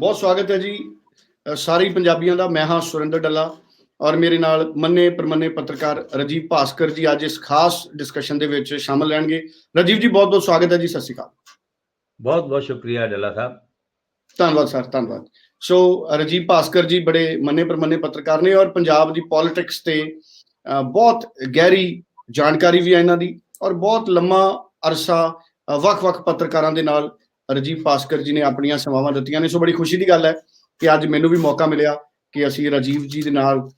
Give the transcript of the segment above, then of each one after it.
ਬਹੁਤ ਸਵਾਗਤ ਹੈ ਜੀ। ਸਾਰੇ ਪੰਜਾਬੀਆਂ ਦਾ ਮੈਂ ਹਾਂ ਸੁਰਿੰਦਰ ਡੱਲਾ ਔਰ ਮੇਰੇ ਨਾਲ ਮੰਨੇ ਪਰਮੰਨੇ ਪੱਤਰਕਾਰ ਰਜੀਵ ਭਾਸਕਰ ਜੀ ਅੱਜ ਇਸ ਖਾਸ ਡਿਸਕਸ਼ਨ ਦੇ ਵਿੱਚ ਸ਼ਾਮਲ ਲੈਣਗੇ ਰਜੀਵ ਜੀ ਬਹੁਤ ਬਹੁਤ ਸਵਾਗਤ ਹੈ ਜੀ ਸਤਿ ਸ਼੍ਰੀ ਅਕਾਲ। ਬਹੁਤ ਬਹੁਤ ਸ਼ੁਕਰੀਆ ਡੱਲਾ ਸਾਹਿਬ। ਧੰਨਵਾਦ ਸਰ ਧੰਨਵਾਦ। ਸੋ ਰਜੀਵ ਭਾਸਕਰ ਜੀ ਬੜੇ ਮੰਨੇ ਪਰਮੰਨੇ ਪੱਤਰਕਾਰ ਨੇ ਔਰ ਪੰਜਾਬ ਦੀ ਪੋਲਿਟਿਕਸ ਤੇ ਬਹੁਤ ਗਹਿਰੀ ਜਾਣਕਾਰੀ ਵੀ ਹੈ ਇਹਨਾਂ ਦੀ ਔਰ ਬਹੁਤ ਲੰਮਾ ਅਰਸਾ ਵੱਖ-ਵੱਖ ਪੱਤਰਕਾਰਾਂ ਦੇ ਨਾਲ ਰਜੀਵ ਭਾਸਕਰ ਜੀ ਨੇ ਆਪਣੀਆਂ ਸੇਵਾਵਾਂ ਦਿੱਤੀਆਂ ਨੇ। ਸੋ ਬੜੀ ਖੁਸ਼ੀ ਦੀ ਗੱਲ ਹੈ ਕਿ ਅੱਜ ਮੈਨੂੰ ਵੀ ਮੌਕਾ ਮਿਲਿਆ ਕਿ ਅਸੀਂ ਰਜੀਵ ਜੀ ਦੇ ਨਾਲ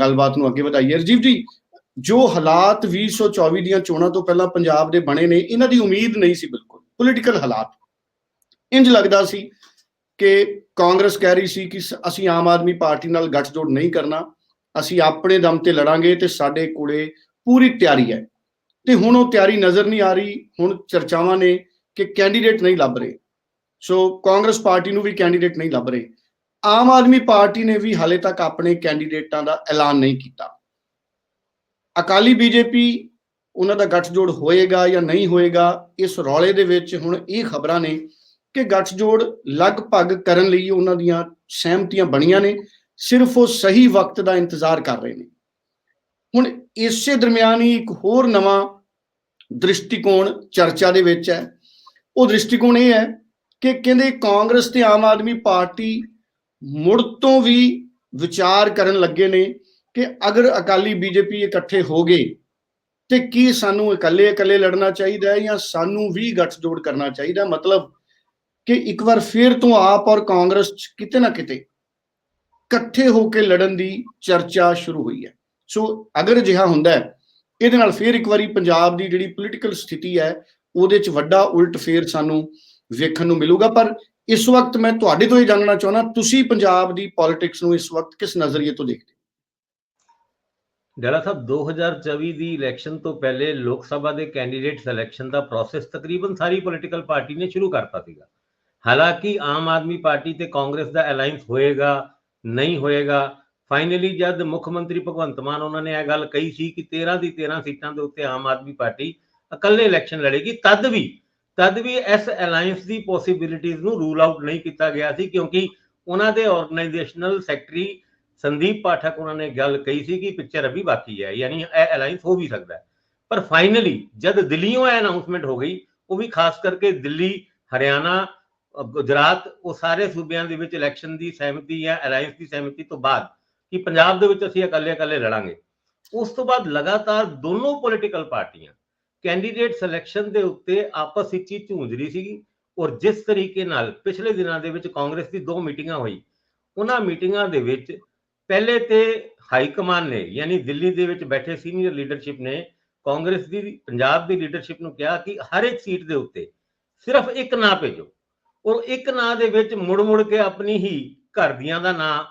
ਗੱਲਬਾਤ ਨੂੰ ਅੱਗੇ ਵਧਾਈਏ। ਰਜੀਵ ਜੀ, ਜੋ ਹਾਲਾਤ 2024 ਦੀਆਂ ਚੋਣਾਂ ਤੋਂ ਪਹਿਲਾਂ ਪੰਜਾਬ ਦੇ ਬਣੇ ਨੇ, ਇਹਨਾਂ ਦੀ ਉਮੀਦ ਨਹੀਂ ਸੀ ਬਿਲਕੁਲ। ਪੋਲੀਟੀਕਲ ਹਾਲਾਤ। ਇੰਜ ਲੱਗਦਾ ਸੀ ਕਿ ਕਾਂਗਰਸ ਕਹਿ ਰਹੀ ਸੀ ਕਿ ਸ- ਅਸੀਂ ਆਮ ਆਦਮੀ ਪਾਰਟੀ ਨਾਲ ਗੱਠਜੋੜ ਨਹੀਂ ਕਰਨਾ, ਅਸੀਂ ਆਪਣੇ ਦਮ ਤੇ ਲੜਾਂਗੇ ਤੇ ਸਾਡੇ ਕੋਲੇ ਪੂਰੀ ਤਿਆਰੀ ਹੈ। ਤੇ ਹੁਣ ਉਹ ਤਿਆਰੀ ਨਜ਼ਰ ਨਹੀਂ ਆ ਰਹੀ, ਹੁਣ ਚਰਚਾਵਾਂ ਨੇ ਕਿ ਕੈਂਡੀਡੇਟ ਨਹੀਂ ਲੱਭ ਰਹੇ। ਸੋ ਕਾਂਗਰਸ ਪਾਰਟੀ ਨੂੰ ਵੀ ਕੈਂਡੀਡੇਟ ਨਹੀਂ ਲੱਭ ਰਹੇ। ਆਮ ਆਦਮੀ ਪਾਰਟੀ ਨੇ ਵੀ ਹਾਲੇ ਤੱਕ ਆਪਣੇ ਕੈਂਡੀਡੇਟਾਂ ਦਾ ਐਲਾਨ ਨਹੀਂ ਕੀਤਾ। ਅਕਾਲੀ ਬੀਜੇਪੀ ਉਹਨਾਂ ਦਾ ਗੱਠਜੋੜ ਹੋਏਗਾ ਜਾਂ ਨਹੀਂ ਹੋਏਗਾ, ਇਸ ਰੌਲੇ ਦੇ ਵਿੱਚ ਹੁਣ ਇਹ ਖਬਰਾਂ ਨੇ ਕਿ ਗੱਠਜੋੜ ਲਗਭਗ ਕਰਨ ਲਈ ਉਹਨਾਂ ਦੀਆਂ ਸਹਿਮਤੀਆਂ ਬਣੀਆਂ ਨੇ, ਸਿਰਫ ਉਹ ਸਹੀ ਵਕਤ ਦਾ ਇੰਤਜ਼ਾਰ ਕਰ ਰਹੇ ਨੇ। ਹੁਣ ਇਸੇ ਦਰਮਿਆਨ ਹੀ ਇੱਕ ਹੋਰ ਨਵਾਂ ਦ੍ਰਿਸ਼ਟੀਕੋਣ ਚਰਚਾ ਦੇ ਵਿੱਚ ਹੈ। ਉਹ ਦ੍ਰਿਸ਼ਟੀਕੋਣ ਇਹ ਹੈ ਕਿ ਕਹਿੰਦੇ ਕਾਂਗਰਸ ਤੇ ਆਮ ਆਦਮੀ ਪਾਰਟੀ ਮੁੜ ਤੋਂ ਵੀ ਵਿਚਾਰ ਕਰਨ ਲੱਗੇ ਨੇ ਕਿ ਅਗਰ ਅਕਾਲੀ ਬੀਜੇਪੀ ਇਕੱਠੇ ਹੋ ਗਏ ਤੇ ਕੀ ਸਾਨੂੰ ਇਕੱਲੇ ਇਕੱਲੇ ਲੜਨਾ ਚਾਹੀਦਾ ਹੈ ਜਾਂ ਸਾਨੂੰ ਵੀ ਗੱਠਜੋੜ ਕਰਨਾ ਚਾਹੀਦਾ ਮਤਲਬ ਕਿ ਇੱਕ ਵਾਰ ਫਿਰ ਤੋਂ ਆਪ ਔਰ ਕਾਂਗਰਸ ਕਿਤੇ ਨਾ ਕਿਤੇ ਇਕੱਠੇ ਹੋ ਕੇ ਲੜਨ ਦੀ ਚਰਚਾ ਸ਼ੁਰੂ ਹੋਈ ਹੈ। ਸੋ ਅਗਰ ਅਜਿਹਾ ਹੁੰਦਾ ਹੈ, ਇਹਦੇ ਨਾਲ ਫਿਰ ਇੱਕ ਵਾਰੀ ਪੰਜਾਬ ਦੀ ਜਿਹੜੀ ਪੋਲੀਟੀਕਲ ਸਥਿਤੀ ਹੈ ਉਹਦੇ 'ਚ ਵੱਡਾ ਉਲਟ ਫੇਰ ਸਾਨੂੰ ਵੇਖਣ ਨੂੰ ਮਿਲੂਗਾ ਪਰ ਇਸ ਵਕਤ ਮੈਂ ਤੁਹਾਡੇ ਤੋਂ ਇਹ ਜਾਣਨਾ ਚਾਹੁੰਦਾ, ਤੁਸੀਂ ਪੰਜਾਬ ਦੀ ਪੋਲਿਟਿਕਸ ਨੂੰ ਇਸ ਵਕਤ ਕਿਸ ਨਜ਼ਰੀਏ ਤੋਂ ਦੇਖਦੇ ਹੋ? ਡੱਲਾ ਸਾਹਿਬ 2024 ਦੀ ਇਲੈਕਸ਼ਨ ਤੋਂ ਪਹਿਲੇ ਲੋਕ ਸਭਾ ਦੇ ਕੈਂਡੀਡੇਟ ਸਿਲੈਕਸ਼ਨ ਦਾ ਪ੍ਰੋਸੈਸ ਤਕਰੀਬਨ ਸਾਰੀ ਪੋਲੀਟੀਕਲ ਪਾਰਟੀ ਨੇ ਸ਼ੁਰੂ ਕਰਤਾ ਸੀਗਾ ਹਾਲਾਂਕਿ ਆਮ ਆਦਮੀ ਪਾਰਟੀ ਤੇ ਕਾਂਗਰਸ ਦਾ ਅਲਾਈਅੰਸ ਹੋਏਗਾ, ਨਹੀਂ ਹੋਏਗਾ ਫਾਈਨਲੀ ਜਦ ਮੁੱਖ ਮੰਤਰੀ ਭਗਵੰਤ ਮਾਨ ਉਹਨਾਂ ਨੇ ਇਹ ਗੱਲ ਕਹੀ ਸੀ ਕਿ 13 ਦੀ 13 ਸੀਟਾਂ ਦੇ ਉੱਤੇ ਆਮ ਆਦਮੀ ਪਾਰਟੀ ਇਕੱਲੇ ਇਲੈਕਸ਼ਨ ਲੜੇਗੀ, ਤਦ ਵੀ ਤਦ ਵੀ ਇਸ ਅਲਾਈਅੰਸ ਦੀ ਪੋਸਿਬਿਲਿਟੀਆਂ ਨੂੰ ਰੂਲ ਆਊਟ ਨਹੀਂ ਕੀਤਾ ਗਿਆ ਸੀ, ਕਿਉਂਕਿ ਉਹਨਾਂ ਦੇ ਆਰਗੇਨਾਈਜੇਸ਼ਨਲ ਸੈਕਟਰੀ ਸੰਦੀਪ ਪਾਠਕ ਉਹਨਾਂ ਨੇ ਗੱਲ ਕਹੀ ਸੀ ਕਿ ਪਿਕਚਰ ਅਭੀ ਬਾਕੀ ਹੈ, ਯਾਨੀ ਇਹ ਅਲਾਈਅੰਸ ਹੋ ਵੀ ਸਕਦਾ ਹੈ। ਪਰ ਫਾਈਨਲੀ ਜਦ ਦਿੱਲੀੋਂ ਇਹ ਅਨਾਉਂਸਮੈਂਟ ਹੋ ਗਈ, ਉਹ ਵੀ ਖਾਸ ਕਰਕੇ ਦਿੱਲੀ, ਹਰਿਆਣਾ ਗੁਜਰਾਤ, ਉਹ ਸਾਰੇ ਸੂਬਿਆਂ ਦੇ ਵਿੱਚ ਇਲੈਕਸ਼ਨ ਦੀ ਸਹਿਮਤੀ ਜਾਂ ਅਲਾਈਅੰਸ ਦੀ ਸਹਿਮਤੀ ਤੋਂ ਬਾਅਦ ਕਿ ਪੰਜਾਬ ਦੇ ਵਿੱਚ ਅਸੀਂ ਇਕੱਲੇ ਇਕੱਲੇ ਲੜਾਂਗੇ। ਉਸ ਤੋਂ ਬਾਅਦ ਲਗਾਤਾਰ ਦੋਨੋਂ ਪੋਲੀਟੀਕਲ ਪਾਰਟੀਆਂ ਕੈਂਡੀਡੇਟ ਸਿਲੈਕਸ਼ਨ ਦੇ ਉੱਤੇ ਆਪਸ ਵਿੱਚ ਹੀ ਝੂੰਝ ਰਹੀ ਸੀਗੀ ਔਰ ਜਿਸ ਤਰੀਕੇ ਨਾਲ ਪਿਛਲੇ ਦਿਨਾਂ ਦੇ ਵਿੱਚ ਕਾਂਗਰਸ ਦੀ ਦੋ ਮੀਟਿੰਗਾਂ ਹੋਈ, ਉਹਨਾਂ ਮੀਟਿੰਗਾਂ ਦੇ ਵਿੱਚ ਪਹਿਲੇ ਤੇ ਹਾਈ ਕਮਾਨ ਨੇ, ਯਾਨੀ ਦਿੱਲੀ ਦੇ ਵਿੱਚ ਬੈਠੇ ਸੀਨੀਅਰ ਲੀਡਰਸ਼ਿਪ ਨੇ ਕਾਂਗਰਸ ਦੀ, ਪੰਜਾਬ ਦੀ ਲੀਡਰਸ਼ਿਪ ਨੂੰ ਕਿਹਾ ਕਿ ਹਰ ਇੱਕ ਸੀਟ ਦੇ ਉੱਤੇ ਸਿਰਫ ਇੱਕ ਨਾਂ ਭੇਜੋ ਔਰ ਇੱਕ ਨਾਂ ਦੇ ਵਿੱਚ ਮੁੜ ਮੁੜ ਕੇ ਆਪਣੀ ਹੀ ਘਰ ਦੀਆਂ ਦਾ ਨਾਂ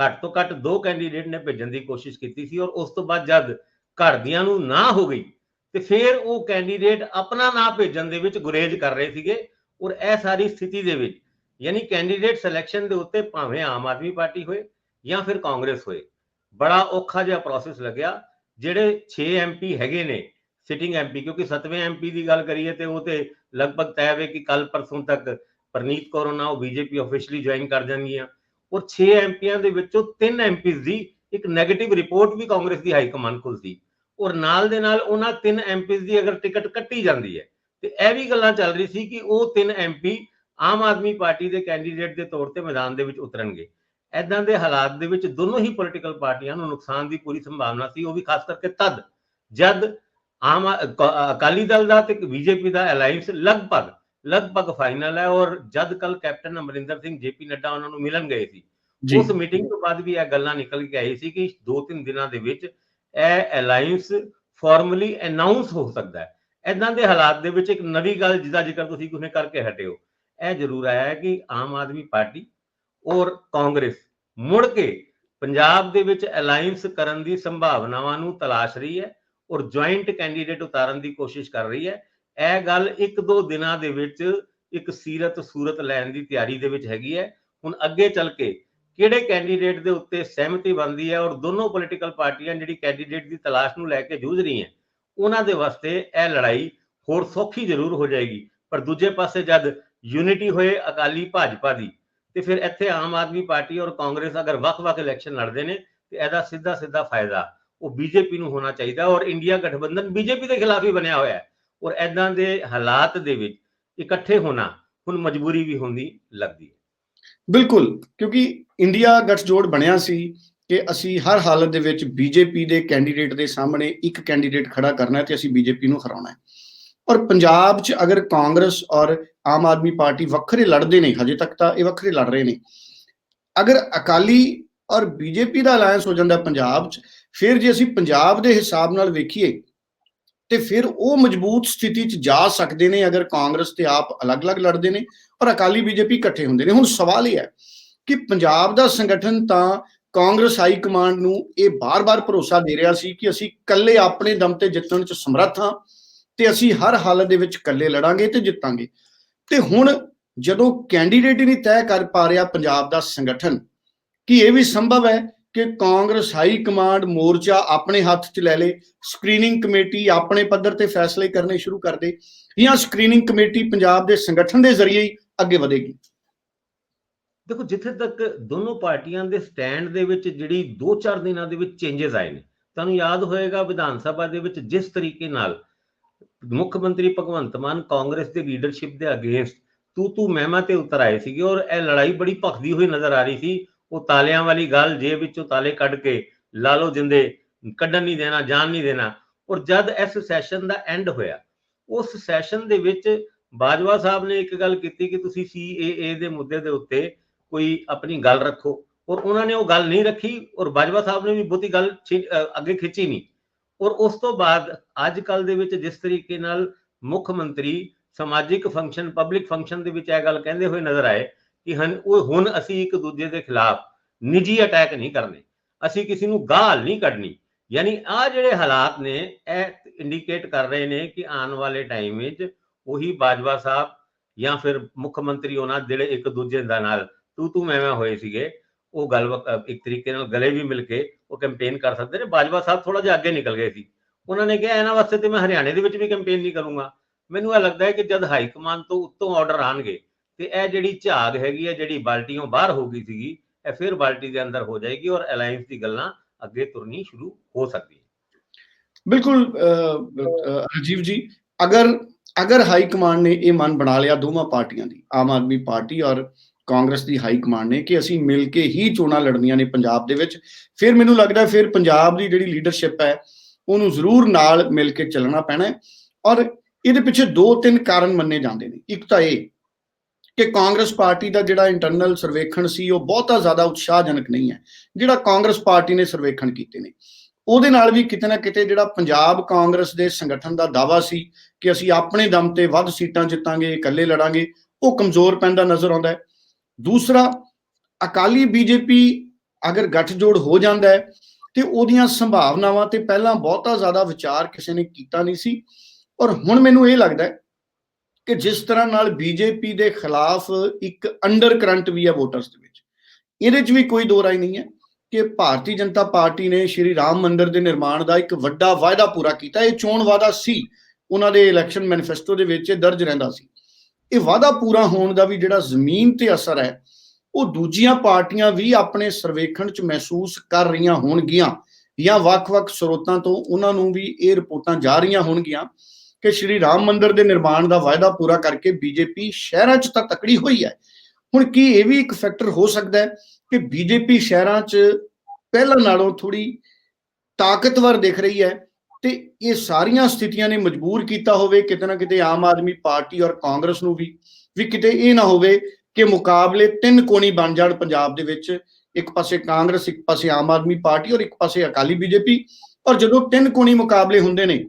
ਘੱਟ ਤੋਂ ਘੱਟ ਦੋ ਕੈਂਡੀਡੇਟ ਨੇ ਭੇਜਣ ਦੀ ਕੋਸ਼ਿਸ਼ ਕੀਤੀ ਸੀ ਔਰ ਉਸ ਤੋਂ ਬਾਅਦ ਜਦ ਘਰ ਦੀਆਂ ਨੂੰ ਨਾ ਹੋ ਗਈ ਤੇ ਫਿਰ ਉਹ ਕੈਂਡੀਡੇਟ ਆਪਣਾ ਨਾਂ ਭੇਜਣ ਦੇ ਵਿੱਚ ਗੁਰੇਜ਼ ਕਰ ਰਹੇ ਸੀਗੇ ਔਰ ਇਹ ਸਾਰੀ ਸਥਿਤੀ ਦੇ ਵਿੱਚ, ਯਾਨੀ ਕੈਂਡੀਡੇਟ ਸਿਲੈਕਸ਼ਨ ਦੇ ਉੱਤੇ ਭਾਵੇਂ ਆਮ ਆਦਮੀ ਪਾਰਟੀ ਹੋਏ ਜਾਂ ਫਿਰ ਕਾਂਗਰਸ ਹੋਏ, ਬੜਾ ਔਖਾ ਜਿਹਾ ਪ੍ਰੋਸੈਸ ਲੱਗਿਆ, ਜਿਹੜੇ 6 ਐਮਪੀ ਹੈਗੇ ਨੇ ਸਿਟਿੰਗ ਐਮਪੀ ਕਿਉਂਕਿ 7ਵੇਂ ਐਮਪੀ ਦੀ ਗੱਲ ਕਰੀਏ ਤੇ ਉਹ ਤੇ ਲਗਭਗ ਤੈਅ ਹੈ ਕਿ ਕੱਲ ਪਰਸੋਂ ਤੱਕ ਪ੍ਰਨੀਤ ਕੌਰ ਉਹਨਾਂ ਉਹ ਬੀਜੇਪੀ ਆਫੀਸ਼ੀਅਲੀ ਜੁਆਇਨ ਕਰ ਜਾਣਗੀਆਂ ਔਰ 6 ਐਮਪੀਆਂ ਦੇ ਵਿੱਚੋਂ 3 ਐਮਪੀਜ਼ ਦੀ ਇੱਕ 네ਗੇਟਿਵ ਰਿਪੋਰਟ ਵੀ ਕਾਂਗਰਸ ਦੀ ਹਾਈ ਕਮਾਂਡ ਕੋਲ ਸੀ। ਔਰ ਨਾਲ ਦੇ ਨਾਲ ਉਹਨਾਂ 3 ਐਮਪੀਜ਼ ਦੀ ਅਗਰ ਟਿਕਟ ਕੱਟੀ ਜਾਂਦੀ ਹੈ ਤੇ ਇਹ ਵੀ ਗੱਲਾਂ ਚੱਲ ਰਹੀ ਸੀ ਕਿ ਉਹ 3 ਐਮਪੀ ਆਮ ਆਦਮੀ ਪਾਰਟੀ ਦੇ ਕੈਂਡੀਡੇਟ ਦੇ ਤੌਰ ਤੇ ਮੈਦਾਨ ਦੇ ਵਿੱਚ ਉਤਰਨਗੇ। ਐਦਾਂ ਦੇ ਹਾਲਾਤ ਦੇ ਵਿੱਚ ਦੋਨੋਂ ਹੀ ਪੋਲੀਟੀਕਲ ਪਾਰਟੀਆਂ ਨੂੰ ਨੁਕਸਾਨ ਦੀ ਪੂਰੀ ਸੰਭਾਵਨਾ ਸੀ ਉਹ ਵੀ ਖਾਸ ਕਰਕੇ ਤਦ ਜਦ ਆਮ ਅਕਾਲੀ ਦਲ ਦਾ ਤੇ ਬੀਜੇਪੀ ਦਾ ਅਲਾਈਅੰਸ ਲਗਭਗ ਲਗਭਗ ਫਾਈਨਲ ਹੈ ਔਰ ਜਦ ਕੱਲ ਕੈਪਟਨ ਅਮਰਿੰਦਰ ਸਿੰਘ ਜੇਪੀ ਨੱਡਾ ਉਹਨਾਂ ਨੂੰ ਮਿਲਣ ਗਏ ਸੀ। ਉਸ ਮੀਟਿੰਗ ਤੋਂ ਬਾਅਦ ਵੀ ਇਹ ਗੱਲਾਂ ਨਿਕਲ ਕੇ ਆਈ ਸੀ ਕਿ ਦੋ ਤਿੰਨ ਦਿਨਾਂ ਦੇ ਵਿੱਚ ਇਹ ਅਲਾਈਅੰਸ ਫਾਰਮਲੀ ਅਨਾਉਂਸ ਹੋ ਸਕਦਾ ਹੈ। ਐਦਾਂ ਦੇ ਹਾਲਾਤ ਦੇ ਵਿੱਚ ਇੱਕ ਨਵੀਂ ਗੱਲ ਜਿਹਦਾ ਜ਼ਿਕਰ ਤੁਸੀਂ ਕੁਨੇ ਕਰਕੇ ਹਟਿਓ ਇਹ ਜ਼ਰੂਰ ਆਇਆ ਹੈ ਕਿ ਆਮ ਆਦਮੀ ਪਾਰਟੀ ਔਰ ਕਾਂਗਰਸ ਮੁੜ ਕੇ ਪੰਜਾਬ ਦੇ ਵਿੱਚ ਅਲਾਈਅੰਸ ਕਰਨ ਦੀ ਸੰਭਾਵਨਾਵਾਂ ਨੂੰ ਤਲਾਸ਼ ਰਹੀ ਹੈ ਔਰ ਜੁਆਇੰਟ ਕੈਂਡੀਡੇਟ ਉਤਾਰਨ ਦੀ ਕੋਸ਼ਿਸ਼ ਕਰ ਰਹੀ ਹੈ। ਇਹ ਗੱਲ ਇੱਕ ਦੋ ਦਿਨਾਂ ਦੇ ਵਿੱਚ ਇੱਕ ਸੀਰਤ ਸੂਰਤ ਲੈਣ ਦੀ ਤਿਆਰੀ ਦੇ ਵਿੱਚ ਹੈਗੀ ਹੈ। ਹੁਣ ਅੱਗੇ ਚੱਲ ਕੇ ਕਿਹੜੇ ਕੈਂਡੀਡੇਟ ਦੇ ਉੱਤੇ ਸਹਿਮਤੀ ਬਣਦੀ ਹੈ ਔਰ ਦੋਨੋਂ ਪੋਲੀਟੀਕਲ ਪਾਰਟੀਆਂ ਜਿਹੜੀ ਕੈਂਡੀਡੇਟ ਦੀ ਤਲਾਸ਼ ਨੂੰ ਲੈ ਕੇ ਜੂਝ ਰਹੀਆਂ, ਉਹਨਾਂ ਦੇ ਵਾਸਤੇ ਇਹ ਲੜਾਈ ਹੋਰ ਸੌਖੀ ਜ਼ਰੂਰ ਹੋ ਜਾਏਗੀ। ਪਰ ਦੂਜੇ ਪਾਸੇ ਜਦ ਯੂਨਿਟੀ ਹੋਏ ਅਕਾਲੀ ਭਾਜਪਾ ਦੀ, ਤੇ ਫਿਰ ਇੱਥੇ ਆਮ ਆਦਮੀ ਪਾਰਟੀ ਔਰ ਕਾਂਗਰਸ ਅਗਰ ਵੱਖ-ਵੱਖ ਇਲੈਕਸ਼ਨ ਲੜਦੇ ਨੇ, ਤੇ ਇਹਦਾ ਸਿੱਧਾ ਸਿੱਧਾ ਫਾਇਦਾ, ਉਹ ਬੀਜੇਪੀ ਨੂੰ ਹੋਣਾ ਚਾਹੀਦਾ ਔਰ ਇੰਡੀਆ ਗਠਬੰਧਨ ਬੀਜੇਪੀ ਦੇ ਖਿਲਾਫ ਹੀ ਬਣਿਆ ਹੋਇਆ ਹੈ। ਔਰ ਐਦਾਂ ਦੇ ਹਾਲਾਤ ਦੇ ਵਿੱਚ ਇਕੱਠੇ ਹੋਣਾ ਹੁਣ ਮਜਬੂਰੀ ਵੀ ਹੁੰਦੀ ਲੱਗਦੀ ਹੈ। ਬਿਲਕੁਲ, ਕਿਉਂਕਿ ਇੰਡੀਆ ਗੱਠਜੋੜ ਬਣਿਆ ਸੀ ਕਿ ਅਸੀਂ ਹਰ ਹਾਲਤ ਦੇ ਵਿੱਚ ਬੀਜੇਪੀ ਦੇ ਕੈਂਡੀਡੇਟ ਦੇ ਸਾਹਮਣੇ ਇੱਕ ਕੈਂਡੀਡੇਟ ਖੜਾ ਕਰਨਾ ਹੈ ਤੇ ਅਸੀਂ ਬੀਜੇਪੀ ਨੂੰ ਹਰਾਉਣਾ ਹੈ। ਔਰ ਪੰਜਾਬ 'ਚ ਅਗਰ ਕਾਂਗਰਸ ਔਰ ਆਮ ਆਦਮੀ ਪਾਰਟੀ ਵੱਖਰੇ ਲੜਦੇ ਨੇ, ਹਜੇ ਤੱਕ ਤਾਂ ਇਹ ਵੱਖਰੇ ਲੜ ਰਹੇ ਨੇ। ਅਗਰ ਅਕਾਲੀ ਔਰ ਬੀਜੇਪੀ ਦਾ ਅਲਾਈਅੰਸ ਹੋ ਜਾਂਦਾ ਪੰਜਾਬ 'ਚ, ਫਿਰ ਜੇ ਅਸੀਂ ਪੰਜਾਬ ਦੇ ਹਿਸਾਬ ਨਾਲ ਵੇਖੀਏ ਤੇ ਫਿਰ ਉਹ ਮਜ਼ਬੂਤ ਸਥਿਤੀ 'ਚ ਜਾ ਸਕਦੇ ਨੇ ਅਗਰ ਕਾਂਗਰਸ ਤੇ ਆਪ ਅਲੱਗ-ਅਲੱਗ ਲੜਦੇ ਨੇ ਔਰ ਅਕਾਲੀ ਬੀਜੇਪੀ ਇਕੱਠੇ ਹੁੰਦੇ ਨੇ। ਹੁਣ ਸਵਾਲ ਇਹ ਹੈ ਕਿ ਪੰਜਾਬ ਦਾ ਸੰਗਠਨ ਤਾਂ ਕਾਂਗਰਸ ਹਾਈ ਕਮਾਂਡ ਨੂੰ ਇਹ ਬਾਰ-ਬਾਰ ਭਰੋਸਾ ਦੇ ਰਿਹਾ ਸੀ ਕਿ ਅਸੀਂ ਇਕੱਲੇ ਆਪਣੇ ਦਮ ਤੇ ਜਿੱਤਣ 'ਚ ਸਮਰੱਥ ਹਾਂ ਤੇ ਅਸੀਂ ਹਰ ਹਾਲਤ ਦੇ ਵਿੱਚ ਇਕੱਲੇ ਲੜਾਂਗੇ ਤੇ ਜਿੱਤਾਂਗੇ। ਤੇ ਹੁਣ ਜਦੋਂ ਕੈਂਡੀਡੇਟ ਹੀ ਨਹੀਂ ਤੈਅ ਕਰ ਪਾ ਰਿਹਾ ਪੰਜਾਬ ਦਾ ਸੰਗਠਨ, ਕਿ ਇਹ ਵੀ ਸੰਭਵ ਹੈ? ਕਿ ਕਾਂਗਰਸ ਹਾਈ ਕਮਾਂਡ ਮੋਰਚਾ ਆਪਣੇ ਹੱਥ 'ਚ ਲੈ ਲੇ ਸਕਰੀਨਿੰਗ ਕਮੇਟੀ ਆਪਣੇ ਪੱਧਰ ਤੇ ਫੈਸਲੇ ਕਰਨੇ ਸ਼ੁਰੂ ਕਰ ਦੇ, ਜਾਂ ਸਕਰੀਨਿੰਗ ਕਮੇਟੀ ਪੰਜਾਬ ਦੇ ਸੰਗਠਨ ਦੇ ਜ਼ਰੀਏ ਹੀ ਅੱਗੇ ਵਧੇਗੀ। ਦੇਖੋ, ਜਿੱਥੇ ਤੱਕ ਦੋਨੋਂ ਪਾਰਟੀਆਂ ਦੇ ਸਟੈਂਡ ਦੇ ਵਿੱਚ ਜਿਹੜੀ 2-4 ਦਿਨਾਂ ਦੇ ਵਿੱਚ ਚੇਂਜਸ ਆਏ ਨੇ, ਤੁਹਾਨੂੰ ਯਾਦ ਹੋਏਗਾ ਵਿਧਾਨ ਸਭਾ ਦੇ ਵਿੱਚ ਜਿਸ ਤਰੀਕੇ ਨਾਲ ਮੁੱਖ ਮੰਤਰੀ ਭਗਵੰਤ ਮਾਨ ਕਾਂਗਰਸ ਦੇ ਲੀਡਰਸ਼ਿਪ ਦੇ ਅਗੇਂਸਟ ਤੂ ਤੂ ਮਹਿਮਾ ਤੇ ਉਤਰ ਆਏ ਸੀਗੇ ਔਰ ਇਹ ਲੜਾਈ ਬੜੀ ਭਖਦੀ ਹੋਈ ਨਜ਼ਰ ਆ ਰਹੀ ਸੀ। ਉਹ ਤਾਲਿਆਂ ਵਾਲੀ ਗੱਲ ਜੇਬ ਵਿੱਚੋਂ ਤਾਲੇ ਕੱਢ ਕੇ ਲਾ ਲਓ ਜਿੰਦੇ ਕੱਢਣ ਨਹੀਂ ਦੇਣਾ, ਜਾਣ ਨਹੀਂ ਦੇਣਾ। ਔਰ ਜਦ ਇਸ ਸੈਸ਼ਨ ਦਾ ਐਂਡ ਹੋਇਆ, ਉਸ ਸੈਸ਼ਨ ਦੇ ਵਿੱਚ ਬਾਜਵਾ ਸਾਹਿਬ ਨੇ ਇੱਕ ਗੱਲ ਕੀਤੀ ਕਿ ਤੁਸੀਂ ਸੀਏਏ ਦੇ ਮੁੱਦੇ ਦੇ ਉੱਤੇ ਕੋਈ ਆਪਣੀ ਗੱਲ ਰੱਖੋ। ਔਰ ਉਹਨਾਂ ਨੇ ਉਹ ਗੱਲ ਨਹੀਂ ਰੱਖੀ ਔਰ ਬਾਜਵਾ ਸਾਹਿਬ ਨੇ ਵੀ ਬਹੁਤੀ ਗੱਲ ਅੱਗੇ ਖਿੱਚੀ ਨਹੀਂ। ਔਰ ਉਸ ਤੋਂ ਬਾਅਦ ਅੱਜ ਕੱਲ ਦੇ ਵਿੱਚ ਜਿਸ ਤਰੀਕੇ ਨਾਲ ਮੁੱਖ ਮੰਤਰੀ ਸਮਾਜਿਕ ਫੰਕਸ਼ਨ ਪਬਲਿਕ ਫੰਕਸ਼ਨ ਦੇ ਵਿੱਚ ਇਹ ਗੱਲ ਕਹਿੰਦੇ ਹੋਏ ਨਜ਼ਰ ਆਏ ਕਿ ਹਨ ਉਹ ਹੁਣ ਅਸੀਂ ਇੱਕ ਦੂਜੇ ਦੇ ਖਿਲਾਫ ਨਿੱਜੀ ਅਟੈਕ ਨਹੀਂ ਕਰਨੇ। ਅਸੀਂ ਕਿਸੇ ਨੂੰ ਗਾਲ ਨਹੀਂ ਕੱਢਣੀ। ਯਾਨੀ ਆ ਜਿਹੜੇ ਹਾਲਾਤ ਨੇ, ਇਹ ਇੰਡੀਕੇਟ ਕਰ ਰਹੇ ਨੇ ਕਿ ਆਉਣ ਵਾਲੇ ਟਾਈਮ ਵਿੱਚ ਉਹੀ ਬਾਜਵਾ ਸਾਹਿਬ ਜਾਂ ਫਿਰ ਮੁੱਖ ਮੰਤਰੀ ਉਹਨਾਂ ਜਿਹੜੇ ਇੱਕ ਦੂਜੇ ਦਾ ਨਾਲ ਤੂੰ ਤੂੰ ਮੈਂ ਮੈਂ ਹੋਏ ਸੀਗੇ, ਉਹ ਗੱਲ ਇੱਕ ਤਰੀਕੇ ਨਾਲ ਗਲੇ ਵੀ ਮਿਲ ਕੇ ਉਹ ਕੈਂਪੇਨ ਕਰ ਸਕਦੇ ਨੇ। ਬਾਜਵਾ ਸਾਹਿਬ ਥੋੜਾ ਜਿਹਾ ਅੱਗੇ ਨਿਕਲ ਗਏ ਸੀ। ਉਹਨਾਂ ਨੇ ਕਿਹਾ, ਇਹਨਾਂ ਵਾਸਤੇ ਤੇ ਮੈਂ ਹਰਿਆਣੇ ਦੇ ਵਿੱਚ ਵੀ ਕੈਂਪੇਨ ਨਹੀਂ ਕਰੂੰਗਾ। ਮੈਨੂੰ ਇਹ ਲੱਗਦਾ ਹੈ ਕਿ ਜਦ ਹਾਈ ਕਮਾਂਡ ਤੋਂ ਉੱਤੋਂ ਆਰਡਰ ਆਣਗੇ ਤੇ ਇਹ ਜਿਹੜੀ ਝਾਗ ਹੈਗੀ ਹੈ ਜਿਹੜੀ ਬਾਲਟੀਆਂ ਬਾਹਰ ਹੋ ਗਈ ਸੀਗੀ, ਇਹ ਫਿਰ ਬਾਲਟੀ ਦੇ ਅੰਦਰ ਹੋ ਜਾਏਗੀ ਔਰ ਅਲਾਈਅੰਸ ਦੀ ਗੱਲਾਂ ਅੱਗੇ ਤੁਰਨੀ ਸ਼ੁਰੂ ਹੋ ਸਕਦੀ ਹੈ। ਬਿਲਕੁਲ ਰਾਜੀਵ ਜੀ, ਅਗਰ ਅਗਰ ਹਾਈ ਕਮਾਂਡ ਨੇ ਇਹ ਮਨ ਬਣਾ ਲਿਆ ਦੋਵਾਂ ਪਾਰਟੀਆਂ ਦੀ, ਆਮ ਆਦਮੀ ਪਾਰਟੀ ਔਰ ਕਾਂਗਰਸ ਦੀ ਹਾਈ ਕਮਾਂਡ ਨੇ, ਕਿ ਅਸੀਂ ਮਿਲ ਕੇ ਹੀ ਚੋਣਾਂ ਲੜਨੀਆਂ ਨੇ ਪੰਜਾਬ ਦੇ ਵਿੱਚ, ਫਿਰ ਮੈਨੂੰ ਲੱਗਦਾ ਫਿਰ ਪੰਜਾਬ ਦੀ ਜਿਹੜੀ ਲੀਡਰਸ਼ਿਪ ਹੈ, ਉਹਨੂੰ ਜ਼ਰੂਰ ਨਾਲ ਮਿਲ ਕੇ ਚੱਲਣਾ ਪੈਣਾ ਔਰ ਇਹਦੇ ਪਿੱਛੇ ਦੋ ਤਿੰਨ ਕਾਰਨ ਮੰਨੇ ਜਾਂਦੇ ਨੇ। ਇੱਕ ਤਾਂ ਇਹ ਕਿ ਕਾਂਗਰਸ ਪਾਰਟੀ ਦਾ ਜਿਹੜਾ ਇੰਟਰਨਲ ਸਰਵੇਖਣ ਸੀ, ਉਹ ਬਹੁਤਾ ਜ਼ਿਆਦਾ ਉਤਸ਼ਾਹਜਨਕ ਨਹੀਂ ਹੈ, ਜਿਹੜਾ ਕਾਂਗਰਸ ਪਾਰਟੀ ਨੇ ਸਰਵੇਖਣ ਕੀਤੇ ਨੇ। ਉਹਦੇ ਨਾਲ ਵੀ ਕਿਤੇ ਨਾ ਕਿਤੇ ਜਿਹੜਾ ਪੰਜਾਬ ਕਾਂਗਰਸ ਦੇ ਸੰਗਠਨ ਦਾ ਦਾਵਾ ਸੀ ਕਿ ਅਸੀਂ ਆਪਣੇ ਦਮ ਤੇ ਵੱਧ ਸੀਟਾਂ ਜਿੱਤਾਂਗੇ, ਇਕੱਲੇ ਲੜਾਂਗੇ, ਉਹ ਕਮਜ਼ੋਰ ਪੈਂਦਾ ਨਜ਼ਰ ਆਉਂਦਾ ਹੈ। ਦੂਸਰਾ, ਅਕਾਲੀ ਬੀਜੇਪੀ ਅਗਰ ਗੱਠਜੋੜ ਹੋ ਜਾਂਦਾ ਹੈ, ਤੇ ਉਹਦੀਆਂ ਸੰਭਾਵਨਾਵਾਂ ਤੇ ਪਹਿਲਾਂ ਬਹੁਤਾ ਜ਼ਿਆਦਾ ਵਿਚਾਰ ਕਿਸੇ ਨੇ ਕੀਤਾ ਨਹੀਂ ਸੀ। ਔਰ ਹੁਣ ਮੈਨੂੰ ਇਹ ਲੱਗਦਾ ਹੈ ਕਿ ਜਿਸ ਤਰ੍ਹਾਂ ਨਾਲ ਬੀਜੇਪੀ ਦੇ ਖਿਲਾਫ ਇੱਕ ਅੰਡਰ ਕਰੰਟ ਵੀ ਹੈ ਵੋਟਰਸ ਦੇ ਵਿੱਚ। ਇਹਦੇ 'ਚ ਵੀ ਕੋਈ ਦੋ ਰਾਏ ਨਹੀਂ ਹੈ ਕਿ ਭਾਰਤੀ ਜਨਤਾ ਪਾਰਟੀ ਨੇ ਸ਼੍ਰੀ ਰਾਮ ਮੰਦਿਰ ਦੇ ਨਿਰਮਾਣ ਦਾ ਇੱਕ ਵੱਡਾ ਵਾਅਦਾ ਪੂਰਾ ਕੀਤਾ। ਇਹ ਚੋਣ ਵਾਅਦਾ ਸੀ। ਉਹਨਾਂ ਦੇ ਇਲੈਕਸ਼ਨ ਮੈਨੀਫੈਸਟੋ ਦੇ ਵਿੱਚ ਇਹ ਦਰਜ ਰਹਿੰਦਾ ਸੀ। ਇਹ ਵਾਅਦਾ ਪੂਰਾ ਹੋਣ ਦਾ ਵੀ ਜਿਹੜਾ ਜ਼ਮੀਨ ਤੇ ਅਸਰ ਹੈ, ਉਹ ਦੂਜੀਆਂ ਪਾਰਟੀਆਂ ਵੀ ਆਪਣੇ ਸਰਵੇਖਣ 'ਚ ਮਹਿਸੂਸ ਕਰ ਰਹੀਆਂ ਹੋਣਗੀਆਂ ਜਾਂ ਵੱਖ-ਵੱਖ ਸਰੋਤਾਂ ਤੋਂ ਉਹਨਾਂ ਨੂੰ ਵੀ ਇਹ ਰਿਪੋਰਟਾਂ ਜਾ ਰਹੀਆਂ ਹੋਣਗੀਆਂ। ਕਿ ਸ਼੍ਰੀ ਰਾਮ ਮੰਦਿਰ ਦੇ ਨਿਰਮਾਣ ਦਾ ਵਾਅਦਾ ਪੂਰਾ ਕਰਕੇ ਬੀਜੇਪੀ ਸ਼ਹਿਰਾਂ 'ਚ ਤਾਂ ਤਕੜੀ ਹੋਈ ਹੈ। ਹੁਣ ਕੀ ਇਹ ਵੀ ਇੱਕ ਫੈਕਟਰ ਹੋ ਸਕਦਾ ਹੈ ਕਿ ਬੀਜੇਪੀ ਸ਼ਹਿਰਾਂ 'ਚ ਪਹਿਲਾਂ ਨਾਲੋਂ ਥੋੜੀ ਤਾਕਤਵਰ ਦਿਖ ਰਹੀ ਹੈ ਤੇ ਇਹ ਸਾਰੀਆਂ ਸਥਿਤੀਆਂ ਨੇ ਮਜਬੂਰ ਕੀਤਾ ਹੋਵੇ ਕਿਤੇ ਨਾ ਕਿਤੇ ਆਮ ਆਦਮੀ ਪਾਰਟੀ ਔਰ ਕਾਂਗਰਸ ਨੂੰ ਵੀ ਵੀ ਕਿਤੇ ਇਹ ਨਾ ਹੋਵੇ ਕਿ ਮੁਕਾਬਲੇ ਤਿੰਨ ਕੋਣੀ ਬਣ ਜਾਣ ਪੰਜਾਬ ਦੇ ਵਿੱਚ, ਇੱਕ ਪਾਸੇ ਕਾਂਗਰਸ, ਇੱਕ ਪਾਸੇ ਆਮ ਆਦਮੀ ਪਾਰਟੀ ਔਰ ਇੱਕ ਪਾਸੇ ਅਕਾਲੀ ਬੀਜੇਪੀ। ਔਰ ਜਦੋਂ ਤਿੰਨ ਕੋਣੀ ਮੁਕਾਬਲੇ ਹੁੰਦੇ ਨੇ